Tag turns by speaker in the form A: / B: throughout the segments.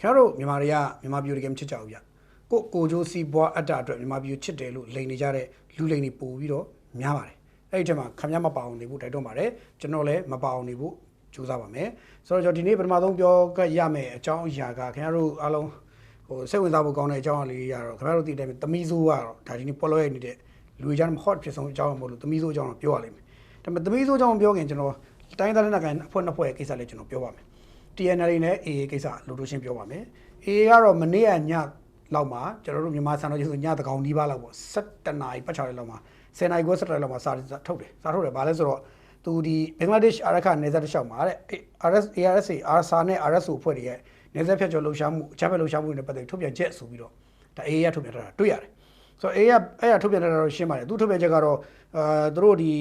A: ခင်ဗျားတို့မြန်မာတွေကမြန်မာပြည်တကယ်မချစ်ကြဘူးဗျကိုကိုဂျိုးစီဘွားအတ္တအတွက်မြန်မာပြည်ကိုချစ်တယ်လို့လိန်နေကြတဲ့လူလိန်တွေပို့ပြီးတော့များပါတယ်အဲ့ဒီထက်မှာခင်ဗျားမပါအောင်နေဖို့တိုက်တွန်းပါတယ်ကျွန်တော်လည်းမပါအောင်နေဖို့ကြိုးစားပါမယ်ဆိုတော့ကျွန်တော်ဒီနေ့ပထမဆုံးပြောကရမယ်အကြောင်းအရာကခင်ဗျားတို့အားလုံးဟိုစိတ်ဝင်စားဖို့ကောင်းတဲ့အကြောင်းအလေးရတော့ခင်ဗျားတို့သိတဲ့အတိုင်းသမီးဆိုးကတော့ဒါဒီနေ့ပေါ်လို့ရနေတဲ့လူတွေကြားမှာ hot ဖြစ်ဆုံးအကြောင်းမဟုတ်လို့သမီးဆိုးအကြောင်းတော့ပြောရလိမ့်မယ်ဒါပေမဲ့သမီးဆိုးအကြောင်းပြောခင်ကျွန်တော်တိုင်းသားလက်နက်ကိုင်အဖွဲ့နှစ်ဖွဲ့ရဲ့ကိစ္စလေးကျွန်တော်ပြောပါမယ် TNL နဲ့ AA ကိစ္စလို့လို့ရှင်းပြောပါမယ်။ AA ကတော့မနေ့ကညလောက်မှာကျွန်တော်တို့မြန်မာစံတော်ကြီးဆိုညတကောင်ဒီပါလောက်ပေါ့7နာရီပတ်ချာလေးလောက်မှာ10နာရီခွဲ7နာရီလောက်မှာစာထုတ်တယ်စာထုတ်တယ်ဘာလဲဆိုတော့သူဒီဘင်္ဂလားဒေ့ရှ်အာရခနယ်စပ်တစ်လျှောက်မှာတဲ့ RS ARSA ARSA နဲ့ RSO ဖွဲ့တွေရဲ့နယ်စပ်ဖြတ်ကျော်လှုပ်ရှားမှုအချမ်းပဲလှုပ်ရှားမှုတွေနဲ့ပတ်သက်ထုတ်ပြန်ချက်ဆိုပြီးတော့ဒါ AA ရထုတ်ပြန်ထားတာတွေ့ရတယ်။ဆိုတော့ AA ကအဲ့ရထုတ်ပြန်ထားတာတော့ရှင်းပါတယ်။သူထုတ်ပြန်ချက်ကတော့အာသူတို့ဒီ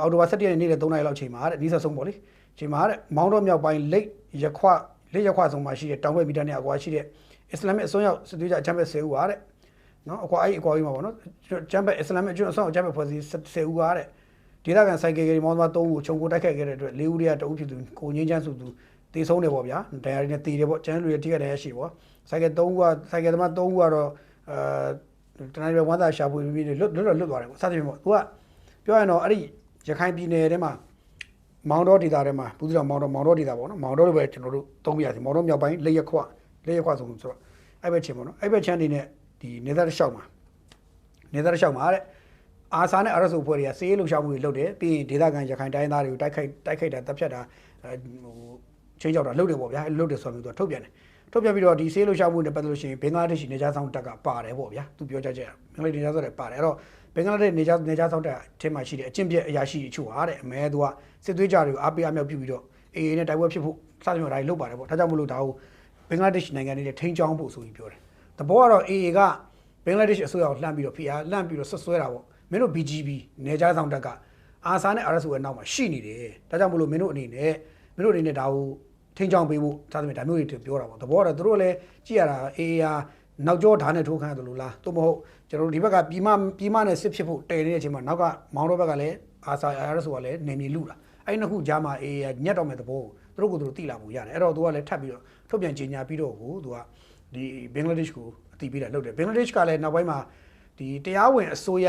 A: အော်တိုဘာ17ရက်နေ့နေ့3နာရီလောက်ချိန်မှာတဲ့နီးစပ်ဆုံးပေါ့လေ။ ချိန်မှာတဲ့မောင်းတော့မြောက်ပိုင်းလိတ်ရခွလိတ်ရခွဆုံးမှာရှိတဲ့တောင်ဘက်မီတာနဲ့အကွာရှိတဲ့အစ္စလာမစ်အစွန်းရောက်စစ်သွေးကြအချမ်းပဲ10ဦးပါတဲ့။နော်အကွာအဲ့အကွာကြီးမှာပေါ့နော်။ချမ်းပဲအစ္စလာမစ်အကျွန်းအစွန်းအချမ်းပဲဖွဲ့စည်း10ဦးပါတဲ့။ဒေသခံစိုက်ကယ်ကယ်မောင်းသမား3ဦးကိုခြုံကိုတိုက်ခိုက်ခဲ့တဲ့အတွက်၄ဦးတည်းကတဦးဖြစ်သူကိုငင်းချမ်းစုသူတေဆုံးတယ်ပေါ့ဗျာ။ဒဏ်ရာတွေနဲ့တေတယ်ပေါ့။ကျန်လူတွေထိခိုက်တယ်ရရှိပေါ့။စိုက်ကယ်3ဦးကစိုက်ကယ်သမား3ဦးကတော့အာတနင်္လာဝမ်းသာရှာဖွေပြီးလွတ်လွတ်လွတ်သွားတယ်ပေါ့။စသဖြင့်ပေါ့။ तू ကပြောရရင်တော့အဲ့ဒီရခိုင်ပြည်နယ်ထဲမှာ မောင်တော်ဒေသထဲမှာဘူးသီးတောင်မောင်တော်မောင်တော်ဒေသပေါ့နော်မောင်တော်လိုပဲကျွန်တော်တို့သုံးပြရစီမောင်တော်မြောက်ပိုင်းလက်ရခွလက်ရခွဆိုဆိုတော့အဲ့ဘက်ချင်းပေါ့နော်အဲ့ဘက်ချမ်းနေနဲ့ဒီနေသားတစ်လျှောက်မှာနေသားတစ်လျှောက်မှာတဲ့အာစာနဲ့အရဆုဖွဲ့တွေကစေးလှုပ်ရှားမှုတွေလုပ်တယ်ပြီးရင်ဒေသခံရခိုင်တိုင်းသားတွေကိုတိုက်ခိုက်တိုက်ခိုက်တာတပ်ဖြတ်တာဟိုချင်းကြောက်တာလုပ်တယ်ပေါ့ဗျာအဲ့လုပ်တယ်ဆိုတော့သူကထုတ်ပြန်တယ်ထုတ်ပြန်ပြီးတော့ဒီစေးလှုပ်ရှားမှုနဲ့ပတ်သက်လို့ရှိရင်ဘင်္ဂလားဒေ့ရှ်နေကြားဆောင်တက်ကပါတယ်ပေါ့ဗျာသူပြောကြချက်ဘ င်္ဂလားဒေ့ရှ်နေကြားဆောင်တက်ပါတယ်အဲ့တော့ဘင်္ဂလားဒေ့ရှ်နေကြားနေကြားဆောင်တက်အထက်မှာရှိတဲ့အကျင့်ပြက်အရာရှိအချို့ဟာတဲ့အမဲသူကစစ်သွေးကြတွေကိုအားပေးအမြောက်ပြုပြီးတော့အေအေနဲ့တိုက်ပွဲဖြစ်ဖို့စသဖြင့်ဒါတွေလုပ်ပါတယ်ပေါ့ဒါကြောင့်မလို့ဒါကိုဘင်္ဂလားဒေ့ရှ်နိုင်ငံနဲ့ထိန်းချောင်းဖို့ဆိုပြီးပြောတယ်တဘောကတော့အေအေကဘင်္ဂလားဒေ့ရှ်အစိုးရကိုလှမ်းပြီးတော့ဖိအားလှမ်းပြီးတော့ဆွဆွဲတာပေါ့မင်းတို့ BGB နေကြားဆောင်တက်ကအာဆာနဲ့ RSO ရဲ့နောက်မှာရှိနေတယ်ဒါကြောင့်မလို့မင်းတို့အနေနဲ့မင်းတို့အနေနဲ့ဒါကိုထိန်းချောင်းပေးဖို့စသဖြင့်ဒါမျိုးတွေပြောတာပေါ့တဘောကတော့သူတို့လည်းကြည့်ရတာအေအေဟာ နောက်ကျောဓာတ်နဲ့ထိုးခန့်ရတယ်လို့လားသို့မဟုတ်ကျွန်တော်တို့ဒီဘက်ကပြည်မပြည်မနဲ့စစ်ဖြစ်ဖို့တည်နေတဲ့အချိန်မှာနောက်ကမောင်တို့ဘက်ကလည်းအာဆာ RSO ကလည်းနေမြေလူတာအဲ့နှစ်ခုကြားမှာအေအေကညက်တော့မဲ့သဘောကိုသူတို့ကသူတို့တိလာဖို့ရတယ်အဲ့တော့သူကလည်းထပ်ပြီးတော့ထုတ်ပြန်ကြေညာပြီးတော့ကိုသူကဒီဘင်္ဂလားဒေ့ရှ်ကိုအတိပေးတာလုပ်တယ်ဘင်္ဂလားဒေ့ရှ်ကလည်းနောက်ပိုင်းမှာဒီတရားဝင်အစိုးရ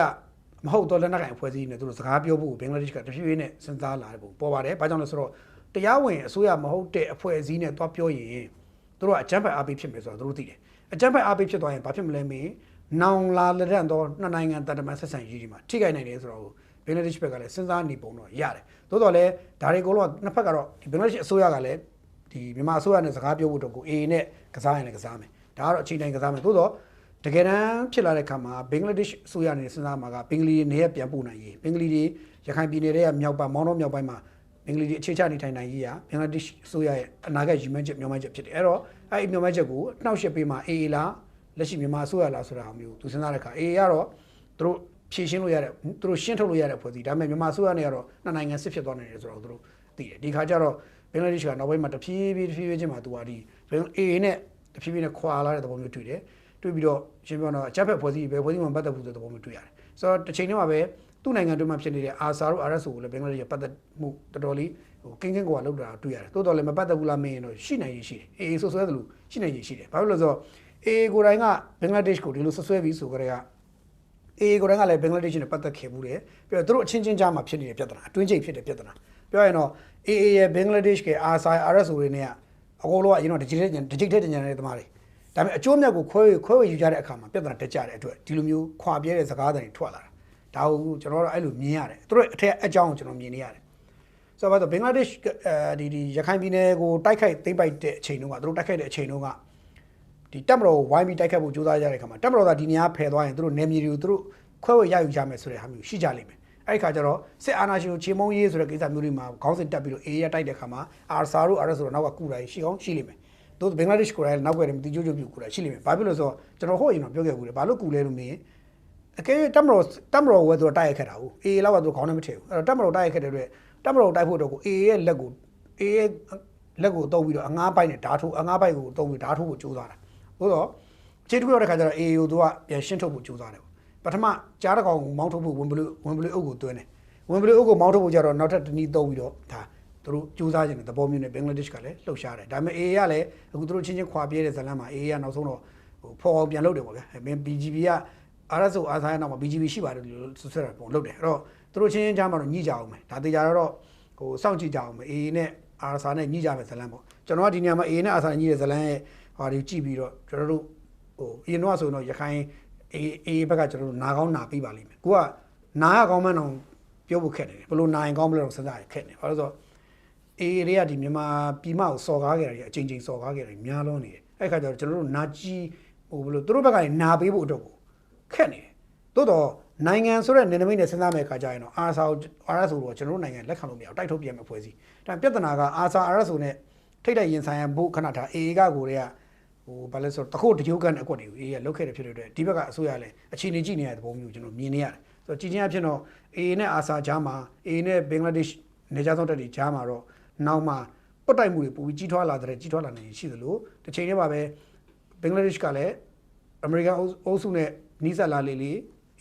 A: မဟုတ်တော့လက်နက်ကိုင်အဖွဲ့အစည်းနဲ့သူတို့စကားပြောဖို့ဘင်္ဂလားဒေ့ရှ်ကတဖြည်းဖြည်းနဲ့စဉ်းစားလာတဲ့ပုံပေါ်ပါတယ်။ဘာကြောင့်လဲဆိုတော့တရားဝင်အစိုးရမဟုတ်တဲ့အဖွဲ့အစည်းနဲ့တွားပြောရင်သူတို့ကအကြမ်းဖက်အားပေးဖြစ်မယ်ဆိုတော့သူတို့သိတယ်။ အကြမ်းဖက်အားပေးဖြစ်သွားရင်ဘာဖြစ်မလဲမင်းနောင်လာလက်ရန်တော့နှစ်နိုင်ငံတန်တမန်ဆက်ဆံရေးကြီးမှာထိခိုက်နိုင်တယ်ဆိုတော့ဘင်္ဂလားဒေ့ရှ်ဘက်ကလည်းစဉ်းစားနေပုံတော့ရတယ်။သို့တော်လည်းဒါတွေကိုတော့နှစ်ဖက်ကတော့ဒီဘင်္ဂလားဒေ့ရှ်အစိုးရကလည်းဒီမြန်မာအစိုးရနဲ့စကားပြောဖို့တော့ကို AA နဲ့ကစားရင်လည်းကစားမယ်။ဒါကတော့အချိန်တိုင်းကစားမယ်။သို့တော့တကယ်တမ်းဖြစ်လာတဲ့ခါမှာဘင်္ဂလားဒေ့ရှ်အစိုးရအနေနဲ့စဉ်းစားမှာကဘင်္ဂလီတွေနေရပြန်ပို့နိုင်ရေးဘင်္ဂလီတွေရခိုင်ပြည်နယ်ရဲ့မြောက်ပိုင်းမောင်းတော့မြောက်ပိုင်းမှာဘင်္ဂလီတွေအခြေချနေထိုင်နိုင်ရေးရဘင်္ဂလားဒေ့ရှ်အစိုးရရဲ့အနာဂတ်ရည်မှန်းချက်မျှော်မှန်းချက်ဖြစ်တယ်အဲ့တော့ အဲ့ဒီမျှော်မှန်းချက်ကိုနှောက်ယှက်ပေးမှာ AA လားလက်ရှိမြန်မာအစိုးရလားဆိုတာမျိုးသူစဉ်းစားတဲ့အခါ AA ကတော့သူတို့ဖြည့်ရှင်းလို့ရတဲ့သူတို့ရှင်းထုတ်လို့ရတဲ့ဖွဲ့စည်းဒါပေမဲ့မြန်မာအစိုးရနဲ့ကတော့နှစ်နိုင်ငံစစ်ဖြစ်သွားနိုင်တယ်ဆိုတော့သူတို့သိတယ်ဒီခါကျတော့ဘင်္ဂလားဒေ့ရှ်ကနောက်ပိုင်းမှာတဖြည်းဖြည်းတဖြည်းဖြည်းချင်းမှာသူကဒီ AA နဲ့တဖြည်းဖြည်းနဲ့ခွာလာတဲ့သဘောမျိုးတွေ့တယ်တွေ့ပြီးတော့ရှင်းပြတော့အကြက်ဖက်ဖွဲ့စည်းပဲဖွဲ့စည်းမှပတ်သက်ဖို့ဆိုတဲ့သဘောမျိုးတွေ့ရတယ်ဆိုတော့တစ်ချိန်တည်းမှာပဲ သူ့နိုင်ငံတွင်းမှာဖြစ်နေတဲ့အာဆာတို့ RSO ကိုလည်းဘင်္ဂလားဒေ့ရှ်ပတ်သက်မှုတော်တော်လေးဟိုကင်းကင်းကွာလောက်တာတွေ့ရတယ်တိုးတော်လည်းမပတ်သက်ဘူးလားမင်းတော့ရှိနိုင်ရရှိတယ်အေးဆွဆွဲတယ်လို့ရှိနိုင်ရရှိတယ်ဘာလို့လဲဆိုတော့အေးကိုယ်တိုင်ကဘင်္ဂလားဒေ့ရှ်ကိုဒီလိုဆွဆွဲပြီးဆိုကြတဲ့ကအေးကိုယ်တိုင်ကလည်းဘင်္ဂလားဒေ့ရှ်နဲ့ပတ်သက်ခဲ့မှုတယ်ပြီးတော့သူတို့အချင်းချင်းကြားမှာဖြစ်နေတဲ့ပြဿနာအတွင်းကျိတ်ဖြစ်တဲ့ပြဿနာပြောရင်တော့အေးအေးရဲ့ဘင်္ဂလားဒေ့ရှ်ကအာဆာ RSO တွေနဲ့အကုန်လုံးကအရင်တော့ digital digital တင်ကြတဲ့သမားတွေဒါပေမဲ့အကျိုးမြတ်ကိုခွဲခွဲဝေယူကြတဲ့အခါမှာပြဿနာတက်ကြတဲ့အတွက်ဒီလိုမျိုးခွာပြဲတဲ့စကားတွေထွက်လာတာ ဒါကိုကျွန်တော်တို့အဲ့လိုမြင်ရတယ်သူတို့အထက်အကြောင်းကိုကျွန်တော်မြင်နေရတယ်ဆိုတော့ဘင်္ဂလားဒေ့ရှ်အဲဒီဒီရခိုင်ပြည်နယ်ကိုတိုက်ခိုက်သိမ်းပိုက်တဲ့အချိန်တုန်းကသူတို့တိုက်ခိုက်တဲ့အချိန်တုန်းကဒီတပ်မတော်ကိုဝိုင်းပြီးတိုက်ခိုက်ဖို့ကြိုးစားကြတဲ့အခါမှာတပ်မတော်ကဒီနေရာဖယ်သွားရင်သူတို့နေမြေတွေကိုသူတို့ခွဲဝေရယူကြမယ်ဆိုတဲ့ဟာမျိုးရှိကြလိမ့်မယ်အဲ့ဒီခါကျတော့စစ်အာဏာရှင်ကိုချေမုံရေးဆိုတဲ့ကိစ္စမျိုးတွေမှာခေါင်းစဉ်တက်ပြီးတော့အေးရတိုက်တဲ့ခါမှာအာဆာတို့အာရဆိုတော့နောက်ကကူတာရှိကောင်းရှိလိမ့်မယ်တို့ဘင်္ဂလားဒေ့ရှ်ကိုယ်တိုင်နောက်ွယ်တယ်မတိကျကျပြူကူတာရှိလိမ့်မယ်ဘာဖြစ်လို့ဆိုတော့ကျွန်တော်ဟိုအရင်တော့ပြောခဲ့ဘူးလေဘာလို့ကူလဲလို့မင်း အကယ်၍တက်မတော်တက်မတော်ဝဲသူတော့တိုက်ရိုက်ခဲ့တာဟုတ်အေးလောက်ကသူခေါင်းနဲ့မထည့်ဘူးအဲ့တော့တက်မတော်တိုက်ရိုက်ခဲ့တဲ့အတွက်တက်မတော်တိုက်ဖို့တော့ကိုအေးရဲ့လက်ကိုအေးရဲ့လက်ကိုတုံးပြီးတော့အငားပိုက်နဲ့ဓာတ်ထိုးအငားပိုက်ကိုတုံးပြီးဓာတ်ထိုးဖို့ကြိုးစားတာသို့တော့ခြေထုတ်ရတဲ့ခါကျတော့အေးကိုသူကပြန်ရှင်းထုတ်ဖို့ကြိုးစားတယ်ပထမကြားတကောင်ကိုမောင်းထုတ်ဖို့ဝင်ဘလူဝင်ဘလူအုပ်ကိုတွင်းတယ်ဝင်ဘလူအုပ်ကိုမောင်းထုတ်ဖို့ကြတော့နောက်ထပ်တနည်းသုံးပြီးတော့ဒါသူသူတို့စူးစမ်းခြင်းတဲ့သဘောမျိုးနဲ့ဘင်္ဂလားဒေ့ရှ်ကလည်းလှုပ်ရှားတယ်ဒါပေမဲ့ AA ကလည်းအခုသူတို့ချင်းချင်းခွာပြေးတဲ့ဇလန်မှာ AA ကနောက်ဆုံးတော့ဟိုဖော်အောင်ပြန်လုပ်တယ်ပေါ့ဗျာအဲ BGB က RSO အားဆိုင်နောက်မှာ BGB ရှိပါတယ်လို့ဆွဆွဲတာပုံလုပ်တယ်အဲ့တော့သူတို့ချင်းချင်းကြားမှာတော့ညှိကြအောင်မယ်ဒါတေချာတော့ဟိုစောင့်ကြည့်ကြအောင်မယ် AA နဲ့ RSA နဲ့ညှိကြမယ်ဇလန်ပေါ့ကျွန်တော်ကဒီနေရာမှာ AA နဲ့ RSA ညှိတဲ့ဇလန်ရဲ့ဟာဒီကြည့်ပြီးတော့ကျွန်တော်တို့ဟိုအရင်တော့ဆိုရင်တော့ရခိုင် AA AA ဘက်ကကျွန်တော်တို့နာကောင်းနာပြီးပါလိမ့်မယ်ကိုကနာရကောင်းမှန်းတော့ပြောဖို့ခက်တယ်ဘယ်လိုနာရင်ကောင်းမလဲတော့စဉ်းစားရခက်တယ်ဘာလို့လဲဆိုတော့ AA တွေကဒီမြန်မာပြည်မကိုစော်ကားခဲ့တယ်အချိန်ချင်းစော်ကားခဲ့တယ်များလုံးနေတယ်အဲ့ခါကျတော့ကျွန်တော်တို့နာကြီးဟိုဘယ်လိုသူတို့ဘက်ကနေနာပေးဖို့အတွက်ကို ခက်နေတယ်တိုးတော့နိုင်ငံဆိုတဲ့နယ်နိမိတ်နဲ့စဉ်းစားမဲ့ခါကျရင်တော့အာဆာအာရဆိုတော့ကျွန်တော်တို့နိုင်ငံလက်ခံလို့မရအောင်တိုက်ထုတ်ပြန်မဲ့ဖွဲ့စည်းဒါပြဿနာကအာဆာအာရဆိုနဲ့ထိတ်တဲ့ရင်ဆိုင်ရဖို့ခဏထား AA ကကိုတွေကဟိုဘာလဲဆိုတော့တခုတ်တကြိုးကန်တဲ့အကွက်တွေကို AA ကလုတ်ခဲ့တယ်ဖြစ်တဲ့အတွက်ဒီဘက်ကအစိုးရလည်းအခြေအနေကြည့်နေရတဲ့ပုံမျိုးကျွန်တော်မြင်နေရတယ်ဆိုတော့ကြည်ချင်းအဖြစ်တော့ AA နဲ့အာဆာကြားမှာ AA နဲ့ဘင်္ဂလားဒေ့ရှ်နေကြဆုံးတက်တွေကြားမှာတော့နောက်မှာပုတ်တိုက်မှုတွေပူပြီးကြီးထွားလာတဲ့ကြီးထွားလာနေရှိသလိုတစ်ချိန်တည်းမှာပဲဘင်္ဂလားဒေ့ရှ်ကလည်းအမေရိကန်အုပ်စုနဲ့ နီးစပ်လာလေလေ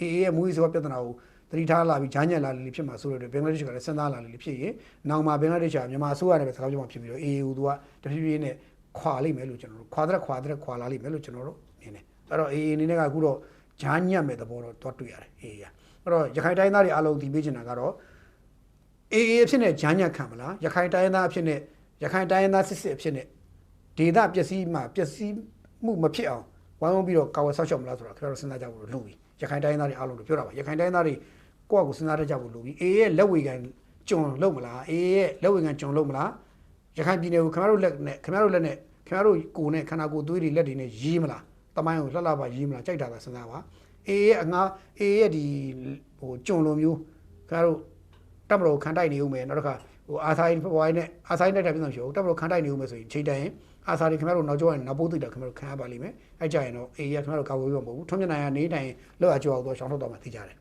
A: AA ရဲ့မူဝီဆိုပြဿနာကိုသတိထားလာပြီးဂျာညက်လာလေလေဖြစ်မှာဆိုတော့ဘင်္ဂလားဒေ့ရှ်ကလည်းစဉ်းစားလာလေလေဖြစ်ရင်နောက်မှာဘင်္ဂလားဒေ့ရှ်ကမြန်မာအစိုးရနဲ့ပဲစကားပြောမှဖြစ်ပြီးတော့ AA ကိုသူကတဖြည်းဖြည်းနဲ့ခွာလိမ့်မယ်လို့ကျွန်တော်တို့ခွာတဲ့ခွာတဲ့ခွာလာလိမ့်မယ်လို့ကျွန်တော်တို့မြင်တယ်အဲ့တော့ AA အနေနဲ့ကအခုတော့ဂျာညက်မဲ့သဘောတော့တွားတွေ့ရတယ် AA ကအဲ့တော့ရခိုင်တိုင်းသားတွေအားလုံးဒီပေးချင်တာကတော့ AA အဖြစ်နဲ့ဂျာညက်ခံမလားရခိုင်တိုင်းသားအဖြစ်နဲ့ရခိုင်တိုင်းသားစစ်စစ်အဖြစ်နဲ့ဒေသပျက်စီးမှပျက်စီးမှုမဖြစ်အောင် ဝိုင်းဝန်းပြီးတော့ကာဝယ်ဆောက်ရှောက်မလားဆိုတော့ခင်ဗျားတို့စဉ်းစားကြဖို့လိုပြီရခိုင်တိုင်းသားတွေအားလုံးတို့ပြောတာပါရခိုင်တိုင်းသားတွေကိုယ့်အကူစဉ်းစားတတ်ကြဖို့လိုပြီ AA ရဲ့လက်ဝေကန်ကြုံလုံးမလား AA ရဲ့လက်ဝေကန်ကြုံလုံးမလားရခိုင်ပြည်နယ်ကိုခင်ဗျားတို့လက်နဲ့ခင်ဗျားတို့လက်နဲ့ခင်ဗျားတို့ကိုယ်နဲ့ခန္ဓာကိုယ်သွေးတွေလက်တွေနဲ့ရေးမလားတမိုင်းကိုလှလှပါရေးမလားကြိုက်တာသာစဉ်းစားပါ AA ရဲ့အငါ AA ရဲ့ဒီဟိုကြုံလိုမျိုးခင်ဗျားတို့တပ်မတော်ခံတိုက်နေဦးမယ်နောက်တစ်ခါဟိုအာဆိုင်ဘဝိုင်းနဲ့အာဆိုင်နဲ့တိုင်ပြန်ဆောင်ရှိဦးတပ်မတော်ခံတိုက်နေဦးမယ်ဆိုရင်ချိန်တိုင်း အာစာတွေခင်ဗျားတို့နောက်ကျောင်းရင်နောက်ပိုးသိတာခင်ဗျားတို့ခံရပါလိမ့်မယ်အဲ့ကြရင်တော့အေးရခင်ဗျားတို့ကာဝေးမှာမဟုတ်ဘူးထွန်းမြနိုင်ကနေတိုင်လောက်အကျော်အောင်တော့ရှောင်းထုတ်တော့မှသိကြတယ်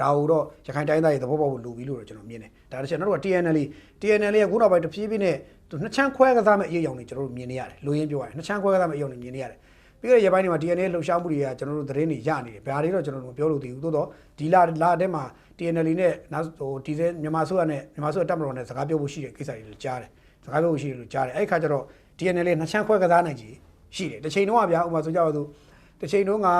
A: ဒါဟိုတော့ရခိုင်တိုင်းသားတွေသဘောပေါက်ဖို့လူပြီးလို့တော့ကျွန်တော်မြင်တယ်ဒါတစ်ချက်နောက်တော့ TNL TNL ရဲ့ခုနောက်ပိုင်းတဖြည်းဖြည်းနဲ့သူနှစ်ချမ်းခွဲကစားမဲ့အရေးအယောင်တွေကျွန်တော်တို့မြင်နေရတယ်လူရင်းပြောရတယ်နှစ်ချမ်းခွဲကစားမဲ့အရေးအယောင်တွေမြင်နေရတယ်ပြီးတော့ရပိုင်းတွေမှာ TNL လှုပ်ရှားမှုတွေကကျွန်တော်တို့သတင်းတွေရနေတယ်ဘာတွေတော့ကျွန်တော်တို့မပြောလို့သေးဘူးသို့တော့ဒီလာလာတဲ့မှာ TNL နဲ့နောက်ဟိုဒီစဲမြန်မာဆိုရနဲ့မြန်မာဆိုရတပ်မတော်နဲ့စကားပြောဖို့ရှိတဲ့ကိစ္စတွေလည်းကြားတယ်စကားပြောဖို့ရှိတယ်လို့ကြားတယ်အဲ့ဒီခါကျတော့ TNL နှစ်ချမ်းခွဲကစားနိုင်ကြီးရှိတယ်တစ်ချိန်တုန်းကဗျာဥပမာဆိုကြပါစို့တစ်ချိန်တုန်းကအာ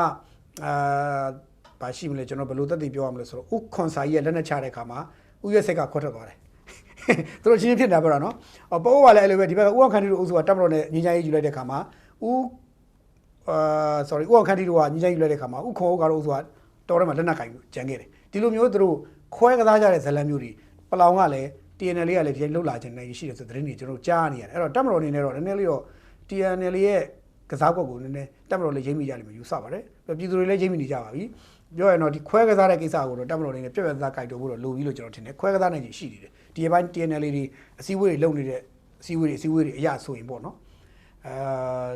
A: ဘာရှိမလဲကျွန်တော်ဘယ်လိုသက်သေပြောရမလဲဆိုတော့ဥခွန်စာကြီးရဲ့လက်နဲ့ချတဲ့ခါမှာဥရက်ဆက်ကခွတ်ထွက်သွားတယ်သူတို့ချင်းချင်းဖြစ်နေတာပြောတာနော်အပေါ်ကလည်းအဲ့လိုပဲဒီဘက်ကဥအောင်ခန်တီတို့အုပ်စုကတပ်မတော်နဲ့ညီညာရေးယူလိုက်တဲ့ခါမှာဥအာ sorry ဥအောင်ခန်တီတို့ကညီညာရေးယူလိုက်တဲ့ခါမှာဥခွန်ဥကတော့အုပ်စုကတော်ထဲမှာလက်နက်ကင်ကြံခဲ့တယ်ဒီလိုမျိုးသူတို့ခွဲကစားကြတဲ့ဇလံမျိုးတွေပလောင်ကလည်း TNL ကလည်းဒီလှုပ်လာခြင်းနဲ့ရှိတယ်ဆိုသတင်းတွေကျွန်တော်ကြားနေရတယ်အဲ့တော့တပ်မတော်အနေနဲ့တော့နည်းနည်းလေးတော့ TNL ရဲ့ကစားကွက်ကိုနည်းနည်းတပ်မတော်လည်းရိမ့်မိကြလိမ့်မယ်ယူဆပါတယ်ပြည်သူတွေလည်းရိမ့်မိနေကြပါပြီပြောရရင်တော့ဒီခွဲကစားတဲ့ကိစ္စကိုတော့တပ်မတော်အနေနဲ့ပြက်ပြက်သားကြိုက်တော်ဖို့တော့လိုပြီလို့ကျွန်တော်ထင်တယ်ခွဲကစားနိုင်ခြင်းရှိနေတယ်ဒီအပိုင်း TNL တွေအစည်းအဝေးတွေလုပ်နေတဲ့အစည်းအဝေးတွေအစည်းအဝေးတွေအရဆိုရင်ပေါ့နော်အာ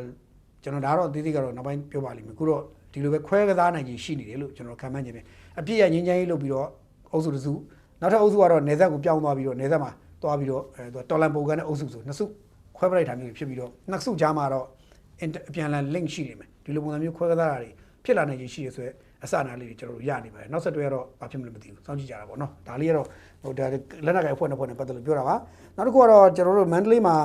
A: ကျွန်တော်ဒါတော့အသေးသေးကတော့နောက်ပိုင်းပြောပါလိမ့်မယ်ခုတော့ဒီလိုပဲခွဲကစားနိုင်ခြင်းရှိနေတယ်လို့ကျွန်တော်ခံမှန်းခြင်းတယ်အပြည့်ရငင်းချမ်းရေးလုပ်ပြီးတော့အုပ်စုတစု နောက်ထပ်အုပ်စုကတော့နေဆက်ကိုပြောင်းသွားပြီးတော့နေဆက်မှာသွားပြီးတော့အဲတော်လန်ပိုကန်တဲ့အုပ်စုဆိုနှစ်စုခွဲပလိုက်တာမျိုးဖြစ်ပြီးတော့နှစ်စုကြားမှာတော့အပြန်လန် link ရှိနေမယ်ဒီလိုပုံစံမျိုးခွဲကစားတာတွေဖြစ်လာနိုင်ခြင်းရှိရဆိုအစနာလေးတွေကျွန်တော်တို့ရနေပါတယ်နောက်ဆက်တွဲတော့ဘာဖြစ်မလဲမသိဘူးစောင့်ကြည့်ကြတာပေါ့နော်ဒါလေးကတော့ဟိုဒါလက်နက်ကအဖွဲ့နှစ်ဖွဲ့နဲ့ပတ်သက်လို့ပြောတာပါနောက်တစ်ခုကတော့ကျွန်တော်တို့မန္တလေးမှာ